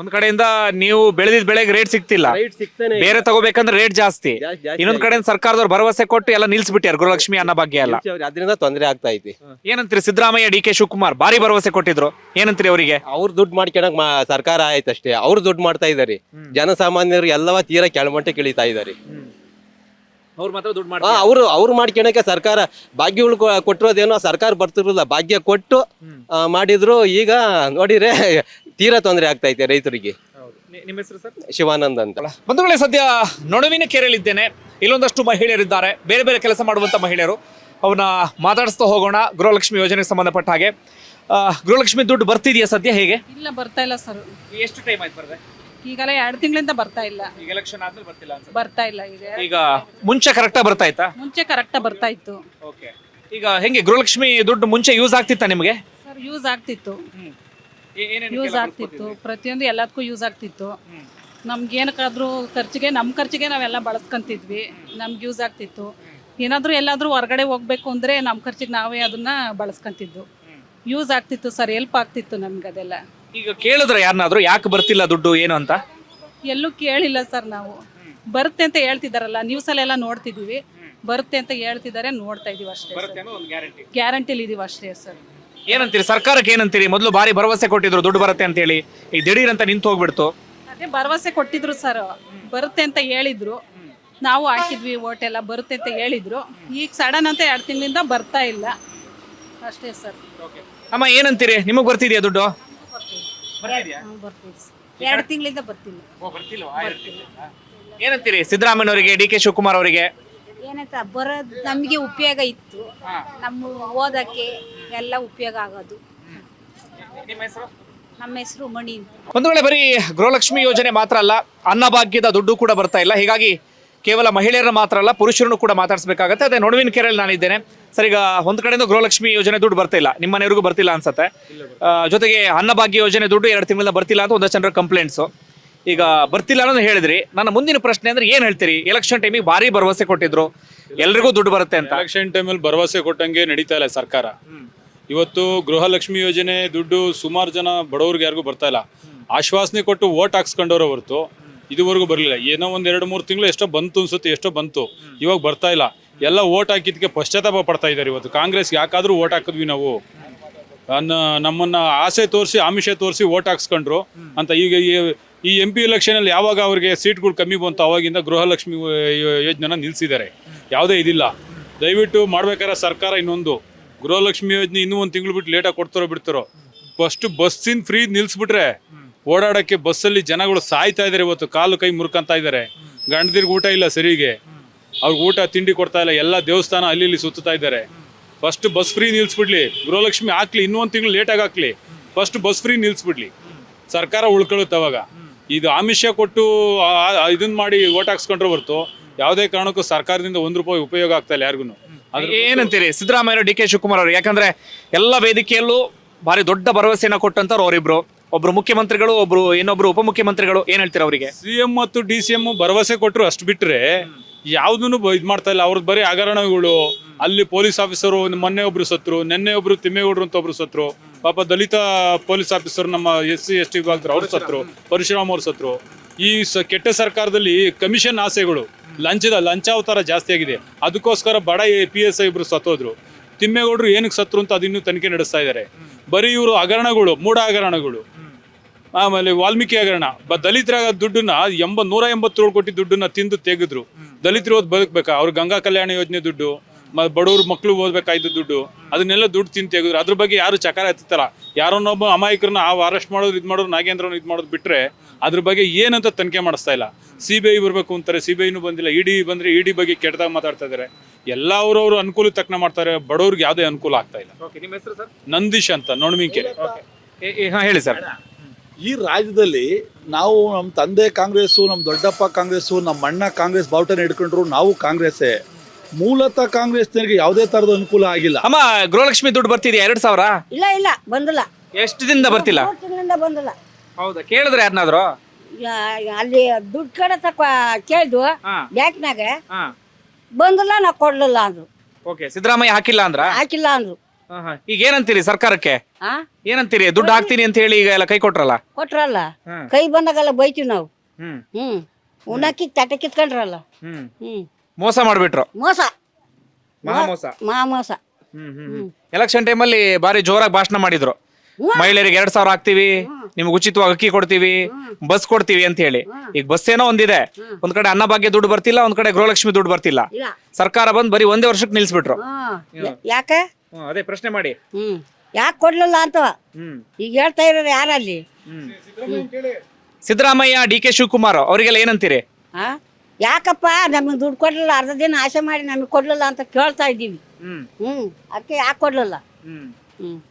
ಒಂದ್ ಕಡೆಯಿಂದ ನೀವು ಬೆಳೆದಿದ್ ಬೆಳೆಗೆ ರೇಟ್ ಸಿಕ್ತಿಲ್ಲ ರೈಟ್ ಸಿಗ್ತಾನೆ ಇಲ್ಲ. ಬೇರೆ ತಗೋಬೇಕಂದ್ರೆ ರೇಟ್ ಜಾಸ್ತಿ. ಜಾಸ್ತಿ- ಜಾಸ್ತಿ ಇನ್ನೊಂದ್ ಕಡೆ ಸರ್ಕಾರದವ್ರು ಭರವಸೆ ಕೊಟ್ಟು ಎಲ್ಲ ನಿಲ್ಸ್ಬಿಟ್ಟಾರ ಗೃಹಲಕ್ಷ್ಮಿ ಅನ್ನಭಾಗ್ಯ ಎಲ್ಲ. ಆಗಿದೆ. ಅದರಿಂದ ತೊಂದರೆ ಆಗ್ತಾ ಐತಿ. ಏನಂತೀರಿ ಸಿದ್ದರಾಮಯ್ಯ ಡಿ ಕೆ ಶಿವಕುಮಾರ್ ಭಾರಿ ಭರವಸೆ ಕೊಟ್ಟಿದ್ರು. ಏನಂತೀರಿ ಅವರಿಗೆ? ಅವ್ರು ದುಡ್ಡು ಮಾಡ್ಕೊಳಕ್ ಮಾ ಸರ್ಕಾರ ಆಯ್ತಷ್ಟೇ ಅವ್ರು ದುಡ್ಡು ಮಾಡ್ತಾ ಇದಾರೆ. ಜನಸಾಮಾನ್ಯರು ಎಲ್ಲವ ತೀರಾ ಕೆಳಮಟ್ಟಕ್ಕೆ ಇಳಿತಾ ಇದಾರೆ. ಅವ್ರು ಮಾತ್ರ ದುಡ್ಡು ಅವ್ರು ಅವ್ರು ಮಾಡ್ಕೊಳಕ್ಕೆ ಸರ್ಕಾರ ಭಾಗ್ಯಗಳು ಕೊಟ್ಟಿರೋದೇನೋ ಸರ್ಕಾರ ಬರ್ತಿರಲಿಲ್ಲ ಭಾಗ್ಯ ಕೊಟ್ಟು ಆ, ಮಾಡಿದ್ರು. ಈಗ ನೋಡಿದ್ರೆ ತೀರಾ ತೊಂದರೆ ಆಗ್ತಾ ಇದೆ ರೈತರಿಗೆ. ನಿಮ್ಮ ಹೆಸರು ಸರ್? ಶಿವಾನಂದ್ ಅಂತ. ಬಂಧುಗಳೇ ಸದ್ಯ ನಡುವಿನ ಕೆರೆಯಲ್ಲಿದ್ದೇನೆ. ಇಲ್ಲೊಂದಷ್ಟು ಮಹಿಳೆಯರಿದ್ದಾರೆ. ಬೇರೆ ಬೇರೆ ಕೆಲಸ ಮಾಡುವಂತ ಮಹಿಳೆಯರು. ಅವನ್ನ ಮಾತಾಡಿಸ್ತಾ ಹೋಗೋಣ. ಗೃಹಲಕ್ಷ್ಮಿ ಯೋಜನೆಗೆ ಸಂಬಂಧಪಟ್ಟ ಹಾಗೆ. ಆ, ಗೃಹಲಕ್ಷ್ಮಿ ದುಡ್ಡು ಬರ್ತಿದೆಯಾ ಸದ್ಯ ಹೇಗೆ? ಇಲ್ಲ ಬರ್ತಾ ಇಲ್ಲ ಸರ್. ಎಷ್ಟು ಟೈಮ್ ಆಯ್ತು ಬರ್ದೆ? ಈಗಲೇ ಎರಡು ತಿಂಗಳಿಂದ ಬರ್ತಾ ಇಲ್ಲ. ಈಗ ಎಲೆಕ್ಷನ್ ಆದ್ಮೇಲೆ ಬರ್ತಿಲ್ಲ ಅನ್ಸುತ್ತೆ. ಬರ್ತಾ ಇಲ್ಲ ಈಗ. ಈಗ ಮುಂಚೆ ಕರೆಕ್ಟಾ ಬರ್ತಾ ಇತ್ತಾ? ಮುಂಚೆ ಕರೆಕ್ಟಾಗಿ ಬರ್ತಾ ಇತ್ತು. ಓಕೆ ಈಗ ಹೆಂಗೆ ಗೃಹಲಕ್ಷ್ಮಿ ದುಡ್ಡು ಮುಂಚೆ ಯೂಸ್ ಆಗ್ತಿತ್ತಾ ನಿಮಗೆ? ಸರ್ ಯೂಸ್ ಆಗ್ತಿತ್ತು. ಯೂಸ್ ಆಗ್ತಿತ್ತು ಪ್ರತಿಯೊಂದು ಎಲ್ಲದಕ್ಕೂ ಯೂಸ್ ಆಗ್ತಿತ್ತು. ನಮ್ಗೇನಕ್ಕಾದ್ರೂ ಖರ್ಚಿಗೆ ನಮ್ಮ ಖರ್ಚಿಗೆ ನಾವೆಲ್ಲ ಬಳಸ್ಕೊಂತಿದ್ವಿ ನಮ್ಗೆ ಯೂಸ್ ಆಗ್ತಿತ್ತು. ಏನಾದರೂ ಎಲ್ಲಾದರೂ ಹೊರಗಡೆ ಹೋಗ್ಬೇಕು ಅಂದರೆ ನಮ್ಮ ಖರ್ಚಿಗೆ ನಾವೇ ಅದನ್ನ ಬಳಸ್ಕೊಂತಿದ್ದು. ಯೂಸ್ ಆಗ್ತಿತ್ತು ಸರ್ ಹೆಲ್ಪ್ ಆಗ್ತಿತ್ತು ನಮ್ಗೆ ಅದೆಲ್ಲ. ಈಗ ಕೇಳಿದ್ರೆ ಯಾರನ್ನಾದ್ರೂ ಯಾಕೆ ಬರ್ತಿಲ್ಲ ದುಡ್ಡು ಏನು ಅಂತ? ಎಲ್ಲೂ ಕೇಳಿಲ್ಲ ಸರ್ ನಾವು. ಬರುತ್ತೆ ಅಂತ ಹೇಳ್ತಿದಾರಲ್ಲ ನ್ಯೂಸಲ್ಲೆಲ್ಲ ನೋಡ್ತಿದೀವಿ ಬರುತ್ತೆ ಅಂತ ಹೇಳ್ತಿದ್ದಾರೆ ನೋಡ್ತಾ ಇದೀವಿ ಅಷ್ಟೇ ಗ್ಯಾರಂಟಿಲಿ ಇದೀವಿ ಅಷ್ಟೇ ಸರ್. ಏನಂತೀರಿ? ಸರ್ಕಾರಕ್ಕೆ ಏನಂತೀರಿ? ಮೊದಲು ಭಾರಿ ಭರವಸೆ ಕೊಟ್ಟಿದ್ರು ದುಡ್ಡು ಬರುತ್ತೆ ಅಂತ ಹೇಳಿ ಈ ದಿಢೀರ್ ಅಂತ ನಿಂತು ಹೋಗ್ಬಿಡ್ತು. ಅದೇ ಭರವಸೆ ಕೊಟ್ಟಿದ್ರು ಸರ್ ಬರುತ್ತೆ ಅಂತ ಹೇಳಿದ್ರು. ನಾವು ಹಾಕಿದ್ವಿ ಓಟ್ ಎಲ್ಲ ಬರುತ್ತೆ ಅಂತ ಹೇಳಿದ್ರು. ಈಗ ಸಡನ್ ಅಂತ ಎರಡು ತಿಂಗಳಿಂದ ಬರ್ತಾ ಇಲ್ಲ. ಅಷ್ಟೇ ಸರ್ ಅಮ್ಮ ಏನಂತೀರಿ? ನಿಮಗೆ ಬರ್ತಿದ್ಯಾ ದುಡ್ಡು? ಎರಡು ತಿಂಗಳಿಂದ ಬರ್ತಿಲ್ಲ. ಏನಂತೀರಿ? ಸಿದ್ದರಾಮಯ್ಯನವರಿಗೆ ಡಿ ಕೆ ಶಿವಕುಮಾರ್ ಅವರಿಗೆ? ಏನಂತ ಬರೋದು ನಮಗೆ ಉಪಯೋಗ ಇತ್ತು. ನಮ್ಮ ಓದಕ್ಕೆ ಎಲ್ಲ ಉಪಯೋಗ ಆಗೋದು. ನಮ್ಮ ಹೆಸರು? ಮಣಿ ಅಂತ. ಒಂದು ವೇಳೆ ಬರೀ ಗೃಹಲಕ್ಷ್ಮಿ ಯೋಜನೆ ಮಾತ್ರ ಅಲ್ಲ ಅನ್ನಭಾಗ್ಯದ ದುಡ್ಡು ಕೂಡ ಬರ್ತಾ ಇಲ್ಲ. ಹೀಗಾಗಿ ಕೇವಲ ಮಹಿಳೆಯರ ಮಾತ್ರ ಅಲ್ಲ ಪುರುಷರನ್ನು ಕೂಡ ಮಾತಾಡಿಸಬೇಕಾಗತ್ತೆ. ಅದೇ ನಡುವಿನ ಕೆರೆಯಲ್ಲಿ ನಾನಿದ್ದೇನೆ. ಸರ್ ಈಗ ಒಂದು ಕಡೆಯಿಂದ ಗೃಹಲಕ್ಷ್ಮಿ ಯೋಜನೆ ದುಡ್ಡು ಬರ್ತಿಲ್ಲ ನಿಮ್ಮ ಮನೆಯವ್ರಿಗೂ ಬರ್ತಿಲ್ಲ ಅನ್ಸುತ್ತೆ. ಆ, ಜೊತೆಗೆ ಅನ್ನಭಾಗ್ಯ ಯೋಜನೆ ದುಡ್ಡು ಎರಡು ತಿಂಗಳಿಂದ ಬರ್ತಿಲ್ಲ ಅಂತ ಒಂದಷ್ಟು ಜನರ ಕಂಪ್ಲೇಂಟ್ಸು ಈಗ ಬರ್ತಿಲ್ಲ ಅನ್ನೋದು ಹೇಳಿದ್ರಿ. ನನ್ನ ಮುಂದಿನ ಪ್ರಶ್ನೆ ಅಂದ್ರೆ ಏನ್ ಹೇಳ್ತೀರಿ? ಎಲೆಕ್ಷನ್ ಟೈಮಿಗೆ ಭಾರಿ ಭರವಸೆ ಕೊಟ್ಟಿದ್ರು. ಎಲ್ರಿಗೂ ದುಡ್ಡು ಬರುತ್ತೆ ಅಂತ. ಎಲೆಕ್ಷನ್ ಟೈಮಲ್ಲಿ ಭರವಸೆ ಕೊಟ್ಟಂಗೆ ನಡೀತಾ ಇಲ್ಲ ಸರ್ಕಾರ. ಇವತ್ತು ಗೃಹಲಕ್ಷ್ಮಿ ಯೋಜನೆ ದುಡ್ಡು ಸುಮಾರು ಜನ ಬಡವ್ರಿಗೆ ಯಾರಿಗೂ ಬರ್ತಾ ಇಲ್ಲ. ಆಶ್ವಾಸನೆ ಕೊಟ್ಟು ಓಟ್ ಹಾಕ್ಸ್ಕೊಂಡವ್ರ ಹೊರತು ಇದುವರೆಗೂ ಬರಲಿಲ್ಲ. ಏನೋ ಒಂದ್ ಎರಡು, ಮೂರು ತಿಂಗಳು ಎಷ್ಟೋ ಬಂತು ಅನ್ಸುತ್ತೆ, ಎಷ್ಟೋ ಬಂತು. ಇವಾಗ ಬರ್ತಾ ಇಲ್ಲ. ಎಲ್ಲ ಓಟ್ ಹಾಕಿದ್ಕೆ ಪಶ್ಚಾತ್ತಾಪ ಪಡ್ತಾ ಇದ್ದಾರೆ ಇವತ್ತು. ಕಾಂಗ್ರೆಸ್ ಯಾಕಾದ್ರೂ ಓಟ್ ಹಾಕಿದ್ವಿ ನಾವು. ನಮ್ಮನ್ನ ಆಸೆ ತೋರಿಸಿ, ಆಮಿಷ ತೋರಿಸಿ ಓಟ್ ಹಾಕ್ಸ್ಕೊಂಡ್ರು. ಅಂತ ಈಗ ಈ- ಎಂ ಪಿ ಎಲೆಕ್ಷನಲ್ಲಿ ಯಾವಾಗ ಅವರಿಗೆ ಸೀಟ್ಗಳು ಕಮ್ಮಿ ಬಂತು ಅವಾಗಿಂದ ಗೃಹಲಕ್ಷ್ಮಿ ಯೋಜನೆನ ನಿಲ್ಲಿಸಿದ್ದಾರೆ ಯಾವುದೇ ಇದಿಲ್ಲ. ದಯವಿಟ್ಟು ಮಾಡ್ಬೇಕಾದ್ರೆ ಸರ್ಕಾರ ಇನ್ನೊಂದು. ಗೃಹಲಕ್ಷ್ಮಿ ಯೋಜನೆ ಇನ್ನೂ ಒಂದು ತಿಂಗಳು ಬಿಟ್ಟು ಲೇಟಾಗಿ ಕೊಡ್ತಾರೋ ಬಿಡ್ತಾರೋ. ಫಸ್ಟ್ ಬಸ್ಸಿನ ಫ್ರೀ ನಿಲ್ಲಿಸ್ಬಿಟ್ರೆ ಓಡಾಡೋಕ್ಕೆ ಬಸ್ಸಲ್ಲಿ ಜನಗಳು ಸಾಯ್ತಾ ಇದ್ದಾರೆ ಇವತ್ತು. ಕಾಲು ಕೈ ಮುರ್ಕಂತ ಇದ್ದಾರೆ ಗಂಡದಿರ್ಗೆ ಊಟ ಇಲ್ಲ ಸರಿಗೆ. ಅವ್ರಿಗೆ ಊಟ, ತಿಂಡಿ ಕೊಡ್ತಾ ಇಲ್ಲ. ಎಲ್ಲ ದೇವಸ್ಥಾನ ಅಲ್ಲಿ ಇಲ್ಲಿ ಸುತ್ತಾ ಇದ್ದಾರೆ ಫಸ್ಟ್ ಬಸ್ ಫ್ರೀ ನಿಲ್ಲಿಸ್ಬಿಡ್ಲಿ ಗೃಹಲಕ್ಷ್ಮಿ ಹಾಕ್ಲಿ. ಇನ್ನೂ ಒಂದು ತಿಂಗಳು ಲೇಟಾಗಿ ಹಾಕ್ಲಿ. ಫಸ್ಟ್ ಬಸ್ ಫ್ರೀ ನಿಲ್ಲಿಸ್ಬಿಡ್ಲಿ ಸರ್ಕಾರ ಉಳ್ಕೊಳ್ಳುತ್ತೆ ಅವಾಗ. ಇದು ಆಮಿಷ ಕೊಟ್ಟು ಇದನ್ನ ಮಾಡಿ ಓಟ್ ಹಾಕ್ಸ್ಕೊಂಡ್ರೆ ಹೊರ್ತು ಯಾವುದೇ ಕಾರಣಕ್ಕೂ ಸರ್ಕಾರದಿಂದ ಒಂದು ರೂಪಾಯಿ ಉಪಯೋಗ ಆಗ್ತಾ ಇಲ್ಲ ಯಾರಿಗೂ ಏನಂತೀರಿ? ಸಿದ್ದರಾಮಯ್ಯ ಡಿ ಕೆ ಶಿವಕುಮಾರ್ ಅವರು ಯಾಕಂದ್ರೆ ಎಲ್ಲ ವೇದಿಕೆಯಲ್ಲೂ ಭಾರಿ ದೊಡ್ಡ ಭರವಸೆಯನ್ನ ಕೊಟ್ಟಂತವ್ರು ಅವರಿಬ್ರು. ಒಬ್ರು ಮುಖ್ಯಮಂತ್ರಿಗಳು ಒಬ್ರು ಇನ್ನೊಬ್ರು ಉಪಮುಖ್ಯಮಂತ್ರಿಗಳು. ಏನ್ ಹೇಳ್ತಾರೆ ಅವರಿಗೆ ಸಿಎಂ ಮತ್ತು ಡಿ ಸಿ ಎಂ ಭರವಸೆ ಕೊಟ್ಟರು ಅಷ್ಟು ಬಿಟ್ರೆ ಯಾವ್ದನ್ನು ಇದು ಮಾಡ್ತಾ ಇಲ್ಲ. ಅವ್ರದ್ದು ಬರೀ ಹಗರಣಗಳು. ಅಲ್ಲಿ ಪೊಲೀಸ್ ಆಫೀಸರು ಮೊನ್ನೆ ಒಬ್ರು ಸತ್ರು ನಿನ್ನೆ ಒಬ್ರು ತಿಮ್ಮೇಗೌಡರು ಅಂತ ಒಬ್ರು ಸತ್ರು. ಪಾಪ ದಲಿತ ಪೊಲೀಸ್ ಆಫೀಸರ್ ನಮ್ಮ ಎಸ್ ಸಿ, ಎಸ್ ಟಿ ವಿಭಾಗದ್ರು ಅವ್ರು ಸತ್ರು, ಪರಶುರಾಮ್ ಅವ್ರ ಸತ್ರು. ಈ ಸ ಕೆಟ್ಟ ಸರ್ಕಾರದಲ್ಲಿ ಕಮಿಷನ್ ಆಸೆಗಳು, ಲಂಚದ ಲಂಚಾವತಾರ ಜಾಸ್ತಿ ಆಗಿದೆ. ಅದಕ್ಕೋಸ್ಕರ ಬಡ ಪಿ, ಎಸ್, ಐ ಇಬ್ರು ಸತ್ತೋದ್ರು. ತಿಮ್ಮೇಗೌಡರು ಏನಕ್ಕೆ ಸತ್ರು ಅಂತ ಅದಿನ್ನೂ ತನಿಖೆ ನಡೆಸ್ತಾ ಇದ್ದಾರೆ. ಬರೀ ಇವರು ಹಗರಣಗಳು, ಮೂಢ ಹಗರಣಗಳು. ಆಮೇಲೆ ವಾಲ್ಮೀಕಿ ಹಗರಣ. ಬ ದಲಿತರ ದುಡ್ಡನ್ನ ಎಂಬ ನೂರ ಎಂಬತ್ತೇಳು ಕೋಟಿ ದುಡ್ಡನ್ನ ತಿಂದು ತೆಗೆದ್ರು. ದಲಿತರು ಹೋದ್ ಬದುಕ್ಬೇಕಾ? ಅವ್ರು ಗಂಗಾ ಕಲ್ಯಾಣ ಯೋಜನೆ ದುಡ್ಡು. ಬಡವ್ರ ಮಕ್ಳು ಓದ್ಬೇಕಾಯ್ತು ದುಡ್ಡು ಅದನ್ನೆಲ್ಲ ದುಡ್ಡು ತಿಂತ ತೆಗೆದ್ರು. ಅದ್ರ ಬಗ್ಗೆ ಯಾರು ಚಕಾರ ಎತ್ತಲ್ಲ ಯಾರನ್ನೊಬ್ಬ ಅಮಾಯಕರನ್ನ ಆ ಅರೆಸ್ಟ್ ಮಾಡೋದು ಇದು ಮಾಡೋದು ನಾಗೇಂದ್ರನ ಇದು ಮಾಡೋದು ಬಿಟ್ರೆ ಅದ್ರ ಬಗ್ಗೆ ಏನಂತ ತನಿಖೆ ಮಾಡಿಸ್ತಾ ಇಲ್ಲ. ಸಿ ಬಿ ಐ ಬರಬೇಕು ಅಂತಾರೆ ಸಿ ಬಿ ಐನೂ ಬಂದಿಲ್ಲ. ಇಡಿ ಬಂದ್ರೆ ಇಡಿ ಬಗ್ಗೆ ಕೆಟ್ಟದಾಗ ಮಾತಾಡ್ತಾ ಇದ್ದಾರೆ ಎಲ್ಲ ಅವ್ರವ್ರ ಅನುಕೂಲ ತಕ್ಕನ ಮಾಡ್ತಾರೆ. ಬಡವ್ರಿಗೆ ಯಾವುದೇ ಅನುಕೂಲ ಆಗ್ತಾ ಇಲ್ಲ. ನಿಮ್ಮ ಹೆಸರು ಸರ್? ನಂದೀಶ್ ಅಂತ ಹಾಂ ಹೇಳಿ ಸರ್. ಈ ರಾಜ್ಯದಲ್ಲಿ ನಾವು ನಮ್ಮ ತಂದೆ ಕಾಂಗ್ರೆಸ್ಸು ನಮ್ಮ ದೊಡ್ಡಪ್ಪ ಕಾಂಗ್ರೆಸ್ಸು ನಮ್ಮ ಅಣ್ಣ ಕಾಂಗ್ರೆಸ್ ಬಾವುಟನ ಹಿಡ್ಕೊಂಡ್ರು ನಾವು ಕಾಂಗ್ರೆಸ್ಸೇ. ಮೂಲತಃ ಕಾಂಗ್ರೆಸ್ನವರಿಗೆ ಯಾವುದೇ ತರದ ಅನುಕೂಲ ಆಗಿಲ್ಲ. ಅಮ್ಮ ಗೃಹಲಕ್ಷ್ಮಿ ದುಡ್ಡು ಬರ್ತಿದ್ಯಾ ಎರಡ್ ಸಾವಿರ? ಇಲ್ಲ ಇಲ್ಲ ಬಂದಿಲ್ಲ. ಎಷ್ಟು ದಿನದಿಂದ ಬರ್ತಿಲ್ಲ? ಮೂರ್ ತಿಂಗಳಿಂದ ಬಂದಿಲ್ಲ. ಹೌದಾ? ಕೇಳಿದ್ರೆ ಯಾರನ್ನಾದ್ರು ಯಾ- ಅಲ್ಲಿ ದುಡ್ಡು ಕಡೆ ತಕ್ಕ ಕೇಳಿದ್ವು ಹಾ. ಬ್ಯಾಂಕ್ನಾಗ. ಹಾ. ಬಂದಿಲ್ಲ ನಾ ಕೊಡ್ಲಿಲ್ಲ ಅಂದ್ರು. ಓಕೆ ಸಿದ್ದರಾಮಯ್ಯ ಹಾಕಿಲ್ಲ ಅಂದ್ರ? ಹಾಕಿಲ್ಲ ಅಂದ್ರು. ಈಗ ಏನಂತೀರಿ ಸರ್ಕಾರಕ್ಕೆ? ಆ? ಏನಂತೀರಿ? ದುಡ್ಡು ಹಾಕ್ತೀನಿ ಅಂತ ಹೇಳಿ ಈಗ ಎಲ್ಲ ಕೈ ಕೊಟ್ರಲ್ಲ? ಕೊಟ್ರಲ್ಲ. ಕೈ ಬಂದಾಗೆಲ್ಲ ಬೈತೀವಿ ನಾವು. ಹ್ಮ್. ಹ್ಮ್. ಉಣ್ಣಕ್ಕಿ ತಟ್ಟೆ ಕಿತ್ಕೊಂಡ್ರಲ್ಲ. ಹ್ಮ್. ಹ್ಮ್. ಮೋಸ ಮಾಡ್ಬಿಟ್ರು. ಮೋಸ. ಮಹಾಮೋಸ ಮಹಾ ಮೋಸ. ಹ್ಮ್ ಹ್ಮ್ ಎಲೆಕ್ಷನ್ ಟೈಮಲ್ಲಿ ಬಾರಿ ಜೋರಾಗಿ ಭಾಷಣ ಮಾಡಿದ್ರು. ಮಹಿಳೆಯರಿಗೆ ಎರಡ್ ಸಾವಿರ ಹಾಕ್ತಿವಿ ನಿಮ್ಗೆ ಉಚಿತವಾಗಿ ಅಕ್ಕಿ ಕೊಡ್ತೀವಿ ಬಸ್ ಕೊಡ್ತೀವಿ ಅಂತ ಹೇಳಿ. ಈಗ ಬಸ್ ಏನೋ ಒಂದಿದೆ. ಒಂದ್ ಕಡೆ ಅನ್ನಭಾಗ್ಯ ದುಡ್ಡು ಬರ್ತಿಲ್ಲ ಒಂದ್ ಕಡೆ ಗೃಹಲಕ್ಷ್ಮಿ ದುಡ್ಡು ಬರ್ತಿಲ್ಲ. ಸರ್ಕಾರ ಬಂದ್ ಬರೀ ಒಂದೇ ವರ್ಷಕ್ಕೆ ನಿಲ್ಸ್ಬಿಟ್ರು. ಯಾಕೆ? ಹ್ಮ್, ಅದೇ ಪ್ರಶ್ನೆ ಮಾಡಿ. ಹ್ಮ್. ಯಾಕೆ ಕೊಡ್ಲಿಲ್ಲ ಅಂತ? ಹ್ಮ್. ಈಗ ಹೇಳ್ತಾ ಇರೋರು ಯಾರಲ್ಲಿ? ಸಿದ್ದರಾಮಯ್ಯ ಡಿ ಕೆ ಶಿವಕುಮಾರ್ ಅವರಿಗೆಲ್ಲ ಏನಂತೀರಿ? ಆ? ಯಾಕಪ್ಪ? ನಮಗೆ ದುಡ್ಡು ಕೊಡ್ಲಿಲ್ಲ. ಅರ್ಧ ದಿನ ಆಸೆ ಮಾಡಿ ನಮಗೆ ಕೊಡ್ಲಿಲ್ಲ ಅಂತ ಕೇಳ್ತಾ ಇದ್ದೀವಿ. ಹ್ಮ್. ಅದಕ್ಕೆ ಯಾಕೆ ಕೊಡ್ಲಿಲ್ಲ? ಹ್ಮ್.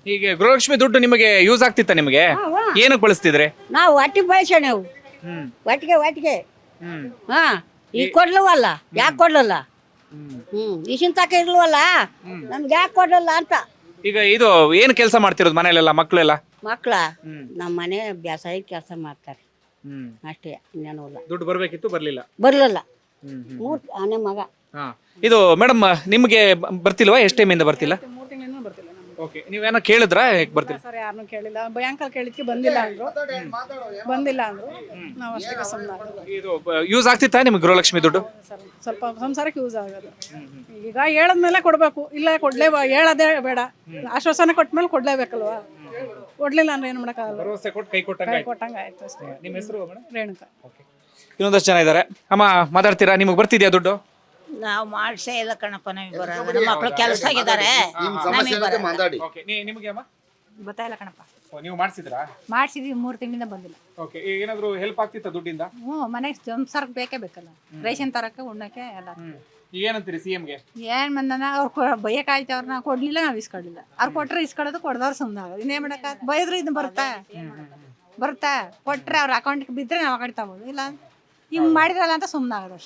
ಹೀಗೆ ಗೃಹಲಕ್ಷ್ಮಿ ದುಡ್ಡು ನಿಮಗೆ ಯೂಸ್ ಆಗ್ತಿತ್ತ ನಿಮಗೆ? ಏನಕ್ಕೆ ಬಳಸ್ತಿದ್ರೆ? ನಾವು ಒಟ್ಟಿಗೆ ಬಳಸೋಣ ನಾವು ಹ್ಮ್. ಒಟ್ಟಿಗೆ ಒಟ್ಟಿಗೆ. ಹ್ಮ್. ಹಾ. ಈಗ ಕೊಡ್ಲವಲ್ಲ? ಯಾಕೆ ಕೊಡ್ಲಿಲ್ಲ? ಹ್ಮ್. ಇಶಿನ್ ತಕ ಇರ್ಲವಲ್ಲ? ನಮ್ಗೆ ಯಾಕೆ ಕೊಡ್ಲಿಲ್ಲ ಅಂತ? ಈಗ ಇದು ಏನು ಕೆಲಸ ಮಾಡ್ತಿರೋದು ಮನೆಯಲ್ಲೆಲ್ಲ ಮಕ್ಕಳೆಲ್ಲ ಮಕ್ಕಳ ಹ್ಮ್. ನಮ್ಮ ಮನೆ ಬೇಸಾಯ ಕೆಲಸ ಮಾಡ್ತಾರೆ. ಅಷ್ಟೇ ಇನ್ನೇನು ಇಲ್ಲ. ದುಡ್ಡು ಬರಬೇಕಿತ್ತು ಬರಲಿಲ್ಲ. ಬರಲಿಲ್ಲ. ಮೂರ್ ಆನೆ ಮಗ. ಹಾ. ಇದು ಮೇಡಮ್ ನಿಮಗೆ ಬರ್ತಿಲ್ವಾ? ಎಷ್ಟು ಟೈಮಿಂದ ಬರ್ತಿಲ್ಲ? ಮೂರು ತಿಂಗಳಿಂದ ಬರ್ತಿಲ್ಲ ನಮ್ಗೆ. ಓಕೆ ನೀವೇನೋ ಕೇಳಿದ್ರಾ? ಹೇಗೆ ಬರ್ತಿಲ್ಲ? ಸರ್ ಯಾರನ್ನೂ ಕೇಳಿಲ್ಲ. ಬ್ಯಾಂಕಲ್ಲಿ ಕೇಳಿದ್ಕೆ ಬಂದಿಲ್ಲ ಅಂದ್ರು. ಬಂದಿಲ್ಲ ಅಂದ್ರು. ನಾವು ಅಷ್ಟೇ ಸುಮ್ಮನೆ ಇದು ಯೂಸ್ ಆಗ್ತಿತ್ತಾ ನಿಮ್ಗೆ ಗೃಹಲಕ್ಷ್ಮಿ ದುಡ್ಡು? ಸರ್. ಸ್ವಲ್ಪ ಸಂಸಾರಕ್ಕೆ ಯೂಸ್ ಆಗೋದು. ಈಗ ಹೇಳದ್ಮೇಲೆ ಕೊಡಬೇಕು. ಇಲ್ಲ ಕೊಡ್ಲೇ ಹೇಳದೇ ಬೇಡ. ಆಶ್ವಾಸನೆ ಕೊಟ್ಮೇಲೆ ಕೊಡ್ಲೇಬೇಕಲ್ವಾ? ಕೊಡ್ಲಿಲ್ಲ ಅಂದ್ರೆ ಏನು ಮಾಡೋಕ್ಕಾಗಲ್ಲ. ಭರವಸೆ ಕೊಟ್ಟು ಕೈ ಕೊಟ್ಟಂಗ ಕೈ ಕೊಟ್ಟಂಗೆ ಆಯ್ತು ಅಷ್ಟೇ. ನಿಮ್ಮ ಹೆಸರು ಮೇಡಮ್? ರೇಣುಕಾ. ಇನ್ನೊಂದಷ್ಟು ಜನ ಇದ್ದಾರೆ. ಅಮ್ಮ ಮಾತಾಡ್ತೀರಾ? ನಿಮಗೆ ಬರ್ತಿದ್ಯಾ ದುಡ್ಡು? ನಾವು ಮಾಡ್ಸೇ ಇಲ್ಲ ಕಣಪ್ಪ ನಮಗೆ ಬರೋದು ನಮ್ಮ ಮಕ್ಳು ಕೆಲಸ ಆಗಿದ್ದಾರೆ. ನಮಗೆ ಬರೋದು ಓಕೆ. ನಿಮಗೆ ಅಮ್ಮ? ಗೊತ್ತಾಯಿಲ್ಲ ಕಣಪ್ಪ. ಓ, ನೀವು ಮಾಡಿಸಿದ್ರಾ? ಮಾಡ್ಸಿದ್ವಿ ಮೂರು ತಿಂಗಳಿಂದ ಬಂದಿಲ್ಲ. ಓಕೆ. ಏನಾದ್ರು ಹೆಲ್ಪ್ ಆಗ್ತಿತ್ತಾ ದುಡ್ಡಿಂದ? ಹ್ಞೂ ಮನೆಗೆ ಸಂಸಾರಕ್ಕೆ ಬೇಕೇ ಬೇಕಲ್ಲ. ರೇಷನ್ ತರಕ್ಕೆ ಉಣ್ಣಕ್ಕೆ ಎಲ್ಲ. ಈಗ ಏನಂತೀರಿ ಸಿ ಎಂಗೆ ಏನ್ ಬಂದನ ಅವ್ರು ಬೈಯಕಾಯ್ತು ಅವ್ರನ್ನ ಕೊಡ್ಲಿಲ್ಲ, ನಾವು ಇಸ್ಕೊಳ್ಳಿಲ್ಲ ಅವ್ರು ಕೊಟ್ರೆ ಇಸ್ಕೊಳ್ಳೋದು ಕೊಡ್ದವ್ರು ಸುಮ್ಮನೆ ಆಗೋದು. ಇನ್ನೇನ್ ಮಾಡಕ್ಕ? ಬೈದ್ರು ಇದು ಬರುತ್ತಾ? ಬರುತ್ತಾ? ಕೊಟ್ರೆ ಅವ್ರ ಅಕೌಂಟ್ ಬಿದ್ರೆ ನಾವು ಅಕೌಂಟ್ ತಗೋದು ಇಲ್ಲ ಹಿಂಗ್ ಮಾಡಿದ್ರಲ್ಲ ಅಂತ ಸುಮ್ಮನೆ ಆಗೋದು